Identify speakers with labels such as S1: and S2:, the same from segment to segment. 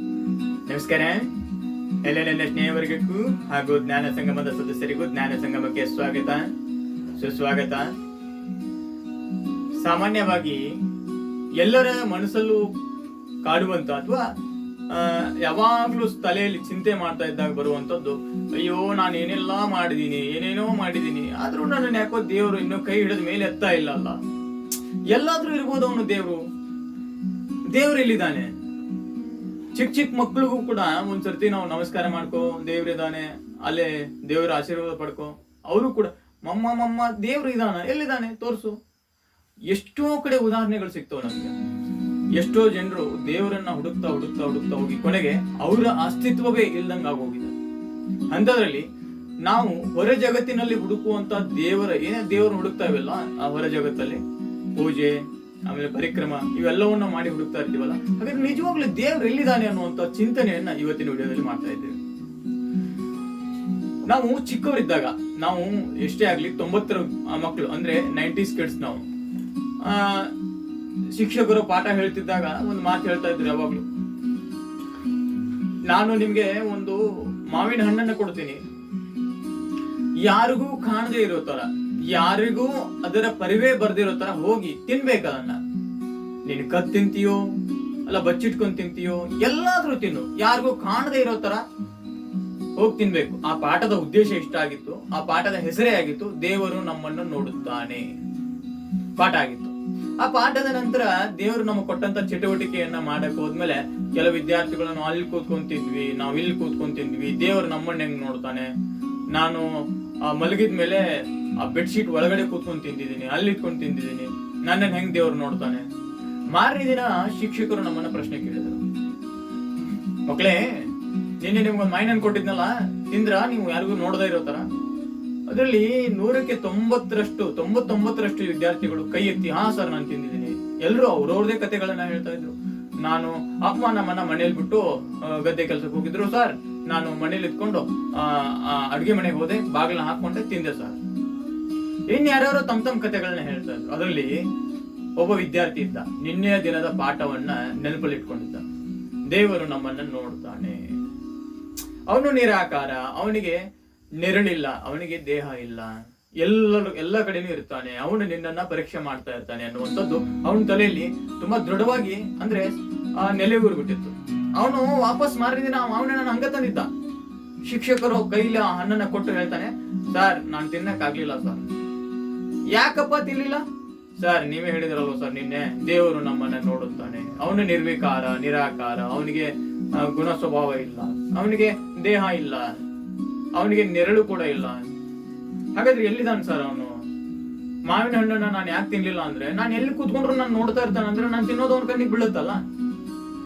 S1: ನಮಸ್ಕಾರ. ಎಲ್ಲೆಲ್ಲ ಸ್ನೇಹ ಸ್ನೇಹವರ್ಗಕ್ಕೂ ಹಾಗೂ ಜ್ಞಾನ ಸಂಗಮದ ಸದಸ್ಯರಿಗೂ ಜ್ಞಾನ ಸಂಗಮಕ್ಕೆ ಸ್ವಾಗತ. ಸುಸ್ವಾಗತ. ಸಾಮಾನ್ಯವಾಗಿ ಎಲ್ಲರ ಮನಸ್ಸಲ್ಲೂ ಕಾಡುವಂತ ಅಥವಾ ಯಾವಾಗ್ಲೂ ತಲೆಯಲ್ಲಿ ಚಿಂತೆ ಮಾಡ್ತಾ ಇದ್ದಾಗ ಬರುವಂತದ್ದು ಅಯ್ಯೋ, ನಾನು ಏನೆಲ್ಲ ಮಾಡಿದೀನಿ ಏನೇನೋ ಮಾಡಿದೀನಿ ಆದ್ರೂ ನನ್ನ ಯಾಕೋ ದೇವರು ಇನ್ನೂ ಕೈ ಹಿಡಿದ ಮೇಲೆ ಎತ್ತಾ ಇಲ್ಲ ಅಲ್ಲ. ಎಲ್ಲಾದ್ರೂ ಇರ್ಬೋದು ಅವನು ದೇವರು. ದೇವ್ರು ಎಲ್ಲಿದ್ದಾನೆ? ಚಿಕ್ಕ ಚಿಕ್ಕ ಮಕ್ಳಿಗೂ ಕೂಡ ಒಂದ್ಸರ್ತಿ ನಾವು ನಮಸ್ಕಾರ ಮಾಡ್ಕೋ ದೇವ್ರಿದಾನೆ ಅಲ್ಲೇ ದೇವರ ಆಶೀರ್ವಾದ ಪಡ್ಕೋ. ಅವರು ಕೂಡ, ಮಮ್ಮ ಮಮ್ಮ, ದೇವ್ರು ಇದಾನ ಎಲ್ಲಿದ್ದಾನೆ ತೋರಿಸು. ಎಷ್ಟೋ ಕಡೆ ಉದಾಹರಣೆಗಳು ಸಿಗ್ತವೆ ನಮಗೆ. ಎಷ್ಟೋ ಜನರು ದೇವರನ್ನ ಹುಡುಕ್ತಾ ಹುಡುಕ್ತಾ ಹುಡುಕ್ತಾ ಹೋಗಿ ಕೊನೆಗೆ ಅವರ ಅಸ್ತಿತ್ವವೇ ಆಗೋಗಿದೆ. ಅಂಥದ್ರಲ್ಲಿ ನಾವು ಹೊರ ಜಗತ್ತಿನಲ್ಲಿ ಹುಡುಕುವಂತ ದೇವರ, ಏನೇ ದೇವರನ್ನ ಹುಡುಕ್ತಾ ಇವೆಲ್ಲ ಆ ಹೊರ ಜಗತ್ತಲ್ಲಿ, ಪೂಜೆ ಆಮೇಲೆ ಪರಿಕ್ರಮ, ಇವೆಲ್ಲವನ್ನ ಮಾಡಿ ಹುಡುಕ್ತಾ ಇರ್ತೀವಲ್ಲ? ಹಾಗಾದ್ರೆ ನಿಜವಾಗ್ಲೂ ದೇವ್ರು ಎಲ್ಲಿದ್ದಾನೆ ಅನ್ನುವಂತ ಚಿಂತನೆಯನ್ನ ಇವತ್ತಿನ ವಿಡಿಯೋದಲ್ಲಿ ಮಾಡ್ತಾ ಇದ್ದೇವೆ. ನಾವು ಚಿಕ್ಕವರಿದ್ದಾಗ, ನಾವು ಎಷ್ಟೇ ಆಗ್ಲಿ ತೊಂಬತ್ತರ ಮಕ್ಕಳು ಅಂದ್ರೆ ನೈಂಟೀಸ್ ಕಿಡ್ಸ್ ನಾವು. ಆ, ಶಿಕ್ಷಕರು ಪಾಠ ಹೇಳ್ತಿದ್ದಾಗ ಒಂದು ಮಾತು ಹೇಳ್ತಾ ಇದ್ರು ಯಾವಾಗ್ಲೂ. ನಾನು ನಿಮ್ಗೆ ಒಂದು ಮಾವಿನ ಹಣ್ಣನ್ನು ಕೊಡ್ತೀನಿ. ಯಾರಿಗೂ ಕಾಣದೇ ಇರೋ ತರ. ಯಾರಿಗೂ ಅದರ ಪರಿವೇ ಬರ್ದಿರೋ ತರ ಹೋಗಿ ತಿನ್ಬೇಕು ಅದನ್ನ. ನೀನ್ ಕತ್ ತಿಂತೀಯೋ, ಅಲ್ಲ ಬಚ್ಚಿಟ್ಕೊಂಡ್ ತಿಂತೀಯೋ, ಎಲ್ಲಾದ್ರೂ ತಿನ್ನು. ಯಾರಿಗೂ ಕಾಣದೇ ಇರೋ ತರ ಹೋಗಿ ತಿನ್ಬೇಕು. ಆ ಪಾಠದ ಉದ್ದೇಶ ಇಷ್ಟ ಆಗಿತ್ತು. ಆ ಪಾಠದ ಹೆಸರೇ ಆಗಿತ್ತು, ದೇವರು ನಮ್ಮನ್ನು ನೋಡುತ್ತಾನೆ. ಪಾಠ ಆಗಿತ್ತು. ಆ ಪಾಠದ ನಂತರ ದೇವರು ನಮಗೆ ಕೊಟ್ಟಂತ ಚಟುವಟಿಕೆಯನ್ನ ಮಾಡಕ್ ಹೋದ್ಮೇಲೆ ಕೆಲವು ವಿದ್ಯಾರ್ಥಿಗಳು ಅಲ್ಲಿ ಕೂತ್ಕೊಂತಿದ್ವಿ ನಾವು ಇಲ್ಲಿ ಕೂತ್ಕೊಂತಿದ್ವಿ ದೇವರು ನಮ್ಮನ್ನ ಹೆಂಗ್ ನೋಡ್ತಾನೆ? ನಾನು ಮಲಗಿದ್ಮೇಲೆ ಮಲಗಿದ ಮೇಲೆ ಆ ಬೆಡ್ಶೀಟ್ ಒಳಗಡೆ ಕೂತ್ಕೊಂಡು ತಿಂದಿದ್ದೀನಿ, ಅಲ್ಲಿ ಇಟ್ಕೊಂಡ್ ತಿಂದಿದ್ದೀನಿ. ನನ್ನನ್ನು ಹೆಂಗ್ ದೇವ್ರು ನೋಡ್ತಾನೆ? ಮಾರನೇ ದಿನ ಶಿಕ್ಷಕರು ನಮ್ಮನ್ನ ಪ್ರಶ್ನೆ ಕೇಳಿದರು. ಮಕ್ಕಳೇ ನಿನ್ನೆ ನಿಮ್ಗೊಂದು ಮೈನನ್ ಕೊಟ್ಟಿದ್ನಲ್ಲ, ತಿಂದ್ರ? ನೀವು ಯಾರಿಗೂ ನೋಡದೇ ಇರೋ ತರ? ಅದರಲ್ಲಿ ನೂರಕ್ಕೆ ತೊಂಬತ್ತರಷ್ಟು, ತೊಂಬತ್ತೊಂಬತ್ತರಷ್ಟು ವಿದ್ಯಾರ್ಥಿಗಳು ಕೈ ಎತ್ತಿ, ಹಾ ಸರ್, ನಾನು ತಿಂದಿದ್ದೀನಿ. ಎಲ್ಲರೂ ಅವ್ರವ್ರದೇ ಕತೆಗಳನ್ನ ಹೇಳ್ತಾ ಇದ್ರು. ನಾನು ಅಪ್ಪ, ನಮ್ಮನ್ನ ಮನೇಲಿ ಬಿಟ್ಟು ಗದ್ದೆ ಕೆಲಸಕ್ಕೆ ಹೋಗಿದ್ರು, ಸರ್, ನಾನು ಮನೇಲಿ ಇದ್ಕೊಂಡು ಅಡ್ಗೆ ಮನೆಗೆ ಹೋದೆ ಬಾಗಿಲ ಹಾಕೊಂಡೆ ತಿಂದೆ, ಸರ್. ಇನ್ ತಮ್ಮ ತಮ್ ಕತೆಗಳನ್ನ ಹೇಳ್ತಾ ಇದ್ರು. ಅದರಲ್ಲಿ ಒಬ್ಬ ವಿದ್ಯಾರ್ಥಿ ಇದ್ದ. ನಿನ್ನೆಯ ದಿನದ ಪಾಠವನ್ನ ನೆನಪಲ್ಲಿಟ್ಕೊಂಡಿದ್ದ. ದೇವರು ನಮ್ಮನ್ನ ನೋಡ್ತಾನೆ. ಅವನು ನಿರಾಕಾರ, ಅವನಿಗೆ ನೆರಳಿಲ್ಲ, ಅವನಿಗೆ ದೇಹ ಇಲ್ಲ. ಎಲ್ಲರೂ ಎಲ್ಲ ಕಡೆನೂ ಇರ್ತಾನೆ. ಅವನು ನಿನ್ನನ್ನ ಪರೀಕ್ಷೆ ಮಾಡ್ತಾ ಇರ್ತಾನೆ ಅನ್ನುವಂಥದ್ದು ಅವನ ತಲೆಯಲ್ಲಿ ತುಂಬಾ ದೃಢವಾಗಿ ಅಂದ್ರೆ, ಆ ನೆಲೆಯೂರ್ಬಿಟ್ಟಿತ್ತು ಅವನು ವಾಪಸ್ ಮಾರಿದ ದಿನ ಅವನ ಹಂಗ ತಂದಿದ್ದ. ಶಿಕ್ಷಕರು ಕೈಲಿ ಆ ಹಣ್ಣನ್ನ ಕೊಟ್ಟು ಹೇಳ್ತಾನೆ, ಸರ್, ನಾನು ತಿನ್ನಕ್ ಆಗ್ಲಿಲ್ಲ ಸರ್. ಯಾಕಪ್ಪ ತಿಳಿಲ್ಲ? ಸರ್, ನೀವೇ ಹೇಳಿದ್ರಲ್ವ ಸರ್, ನಿನ್ನೆ ದೇವರು ನಮ್ಮನ್ನ ನೋಡುತ್ತಾನೆ. ಅವನು ನಿರ್ವಿಕಾರ, ನಿರಾಕಾರ, ಅವನಿಗೆ ಗುಣ ಸ್ವಭಾವ ಇಲ್ಲ. ಅವನಿಗೆ ದೇಹ ಇಲ್ಲ. ಅವನಿಗೆ ನೆರಳು ಕೂಡ ಇಲ್ಲ. ಹಾಗಾದ್ರೆ ಎಲ್ಲಿದ್ದಾನೆ ಸರ್ ಅವನು? ಮಾವಿನ ಹಣ್ಣನ್ನ ನಾನು ಯಾಕೆ ತಿನ್ಲಿಲ್ಲ ಅಂದ್ರೆ, ನಾನು ಎಲ್ಲಿ ಕೂತ್ಕೊಂಡ್ರು ನಾನು ನೋಡ್ತಾ ಇರ್ತಾನೆ ಅಂದ್ರೆ ನಾನು ತಿನ್ನೋದು ಅವನ ಕಣ್ಣಿಗೆ ಬೀಳುತ್ತಲ್ಲ?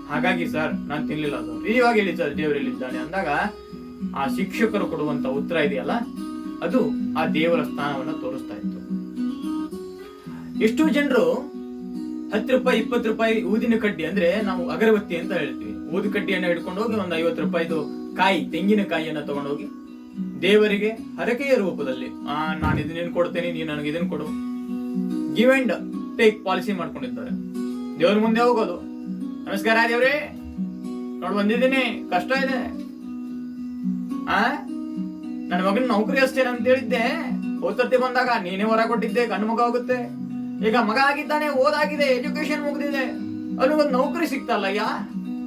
S1: ಹಾಗಾಗಿ ಸರ್, ನಾನು ತಿನ್ಲಿಲ್ಲ ಅದು. ಇವಾಗ ಹೇಳಿ ಸರ್ ದೇವರು ಎಲ್ಲಿದ್ದಾನೆ ಅಂದಾಗ, ಆ ಶಿಕ್ಷಕರು ಕೊಡುವಂತ ಉತ್ತರ ಇದೆಯಲ್ಲ? ಅದು ಆ ದೇವರ ಸ್ಥಾನವನ್ನ ಎಷ್ಟೋ ಜನರು ಹತ್ತು ರೂಪಾಯಿ, ಇಪ್ಪತ್ತು ರೂಪಾಯಿ ಊದಿನ ಕಡ್ಡಿ ಅಂದ್ರೆ ನಾವು ಅಗರಬತ್ತಿ ಅಂತ ಹೇಳ್ತೀವಿ. ಊದು ಕಡ್ಡಿಯನ್ನ ಹಿಡ್ಕೊಂಡು ಹೋಗಿ ಒಂದು ಐವತ್ತು ರೂಪಾಯಿದು ಕಾಯಿ ತೆಂಗಿನಕಾಯಿಯನ್ನ ತಗೊಂಡೋಗಿ ದೇವರಿಗೆ ಹರಕೆಯ ರೂಪದಲ್ಲಿ, ಆ, ನಾನು ಇದನ್ನ ಕೊಡ್ತೇನೆ, ನೀನು ನನಗೆ ಇದನ್ನ ಕೊಡು. ಗಿವ್ ಅಂಡ್ ಟೇಕ್ ಪಾಲಿಸಿ ಮಾಡ್ಕೊಂಡಿದ್ದಾರೆ. ದೇವ್ರ ಮುಂದೆ ಹೋಗೋದು. ನಮಸ್ಕಾರ ದೇವ್ರೇ. ನೋಡ್ ಬಂದಿದ್ದೀನಿ. ಕಷ್ಟ ಇದೆ. ಆ? ನನ್ನ ಮಗನ ನೌಕರಿ ಅಷ್ಟೇನಂತ ಹೇಳಿದ್ದೆ. ಓದ್ತರ್ತಿ ಬಂದಾಗ ನೀನೇ ಹೊರ ಕೊಟ್ಟಿದ್ದೆ, ಗಂಡು ಮಗ ಹೋಗುತ್ತೆ ಈಗ ಮಗ ಆಗಿದ್ದಾನೆ, ಓದಾಗಿದೆ ಎಜುಕೇಶನ್ ಮುಗ್ದಿದೆ. ಒಂದು ನೌಕರಿ ಸಿಕ್ತಲ್ಲ ಅಯ್ಯ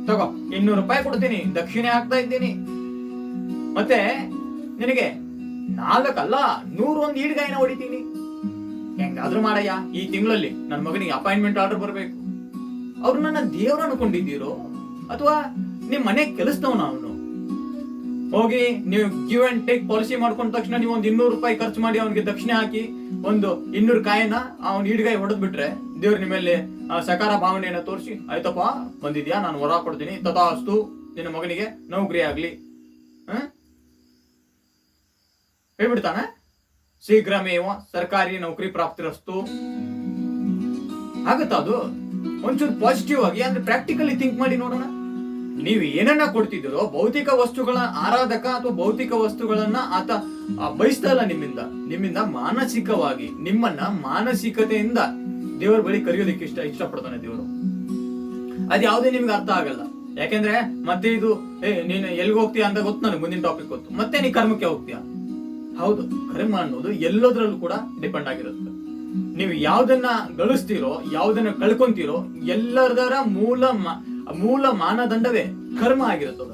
S1: ತಗೋ, ಇನ್ನೂರು ರೂಪಾಯಿ ಕೊಡ್ತೀನಿ, ದಕ್ಷಿಣೆ ಹಾಕ್ತಾ ಇದ್ದೀನಿ. ಮತ್ತೆ ನಿನಗೆ ನಾಲ್ಕಲ್ಲ ನೂರು ಒಂದು ಈಡ್ಗಾಯಿನ ಹೊಡಿತೀನಿ. ಹೆಂಗಾದ್ರೂ ಮಾಡಯ್ಯ, ಈ ತಿಂಗಳಲ್ಲಿ ನನ್ನ ಮಗನಿಗೆ ಅಪಾಯಿಂಟ್ಮೆಂಟ್ ಆರ್ಡರ್ ಬರಬೇಕು. ಅವ್ರು ನನ್ನ ದೇವ್ರ ಅನ್ಕೊಂಡಿದ್ದೀರೋ? ಅಥವಾ ನಿಮ್ಮ ಮನೆ ಕೆಲಸದವನ ಅವನು? ಹೋಗಿ ನೀವು ಗಿವ್ ಅಂಡ್ ಟೇಕ್ ಪಾಲಿಸಿ ಮಾಡ್ಕೊಂಡ ತಕ್ಷಣ ನೀವು ಒಂದು ಇನ್ನೂರು ರೂಪಾಯಿ ಖರ್ಚು ಮಾಡಿ ಅವನಿಗೆ ದಕ್ಷಿಣ ಹಾಕಿ ಒಂದು ಇನ್ನೂರು ಕಾಯಿನ ಅವ್ನ ಈಡ್ಗಾಯಿ ಹೊಡೆದ್ ಬಿಟ್ರೆ ದೇವ್ರ ನಿಮ್ಮಲ್ಲಿ ಸಕಾರ ಭಾವನೆಯನ್ನ ತೋರಿಸಿ, ಆಯ್ತಪ್ಪ, ಬಂದಿದ್ಯಾ? ನಾನು ಹೊರ ಕೊಡ್ತೀನಿ. ತಥಾಸ್ತು. ನಿನ್ನ ಮಗನಿಗೆ ನೌಕರಿ ಆಗ್ಲಿ? ಹೇಳ್ಬಿಡ್ತಾನೆ? ಶೀಘ್ರಮೇವ ಸರ್ಕಾರಿ ನೌಕರಿ ಪ್ರಾಪ್ತಿರಸ್ತು. ಆಗುತ್ತಾ ಅದು? ಒಂಚೂರು ಪಾಸಿಟಿವ್ ಆಗಿ, ಅಂದ್ರೆ ಪ್ರಾಕ್ಟಿಕಲಿ ಥಿಂಕ್ ಮಾಡಿ ನೋಡೋಣ. ನೀವು ಏನನ್ನ ಕೊಡ್ತಿದ್ದೀರೋ ಭೌತಿಕ ವಸ್ತುಗಳ ಆರಾಧಕ ಅಥವಾ ಭೌತಿಕ ವಸ್ತುಗಳನ್ನ ಆತ ಬಯಸ್ತಾ ಇಲ್ಲ ನಿಮ್ಮಿಂದ. ನಿಮ್ಮಿಂದ ಮಾನಸಿಕವಾಗಿ, ನಿಮ್ಮನ್ನ ಮಾನಸಿಕತೆಯಿಂದ ದೇವರ ಬಳಿ ಕರೆಯೋದಕ್ಕೆ ಇಷ್ಟ, ಇಷ್ಟಪಡ್ತಾನೆ ದೇವರು. ಅದು ಯಾವುದೇ ನಿಮ್ಗೆ ಅರ್ಥ ಆಗಲ್ಲ. ಯಾಕೆಂದ್ರೆ ಮತ್ತೆ ಇದು, ಏ, ನೀನು ಎಲ್ಲಿಗೆ ಹೋಗ್ತೀಯ ಅಂತ ಗೊತ್ತು ನನಗೆ ಮುಂದಿನ ಟಾಪಿಕ್ ಗೊತ್ತು. ಮತ್ತೆ ನೀ ಕರ್ಮಕ್ಕೆ ಹೋಗ್ತೀಯ. ಹೌದು, ಕರ್ಮ ಅನ್ನೋದು ಎಲ್ಲದರಲ್ಲೂ ಕೂಡ ಡಿಪೆಂಡ್ ಆಗಿರುತ್ತೆ. ನೀವು ಯಾವ್ದನ್ನ ಗಳಿಸ್ತೀರೋ, ಯಾವ್ದನ್ನ ಕಳ್ಕೊಂತೀರೋ, ಎಲ್ಲರದರ ಮೂಲ ಮೂಲ ಮಾನದಂಡವೇ ಕರ್ಮ ಆಗಿರುತ್ತದ.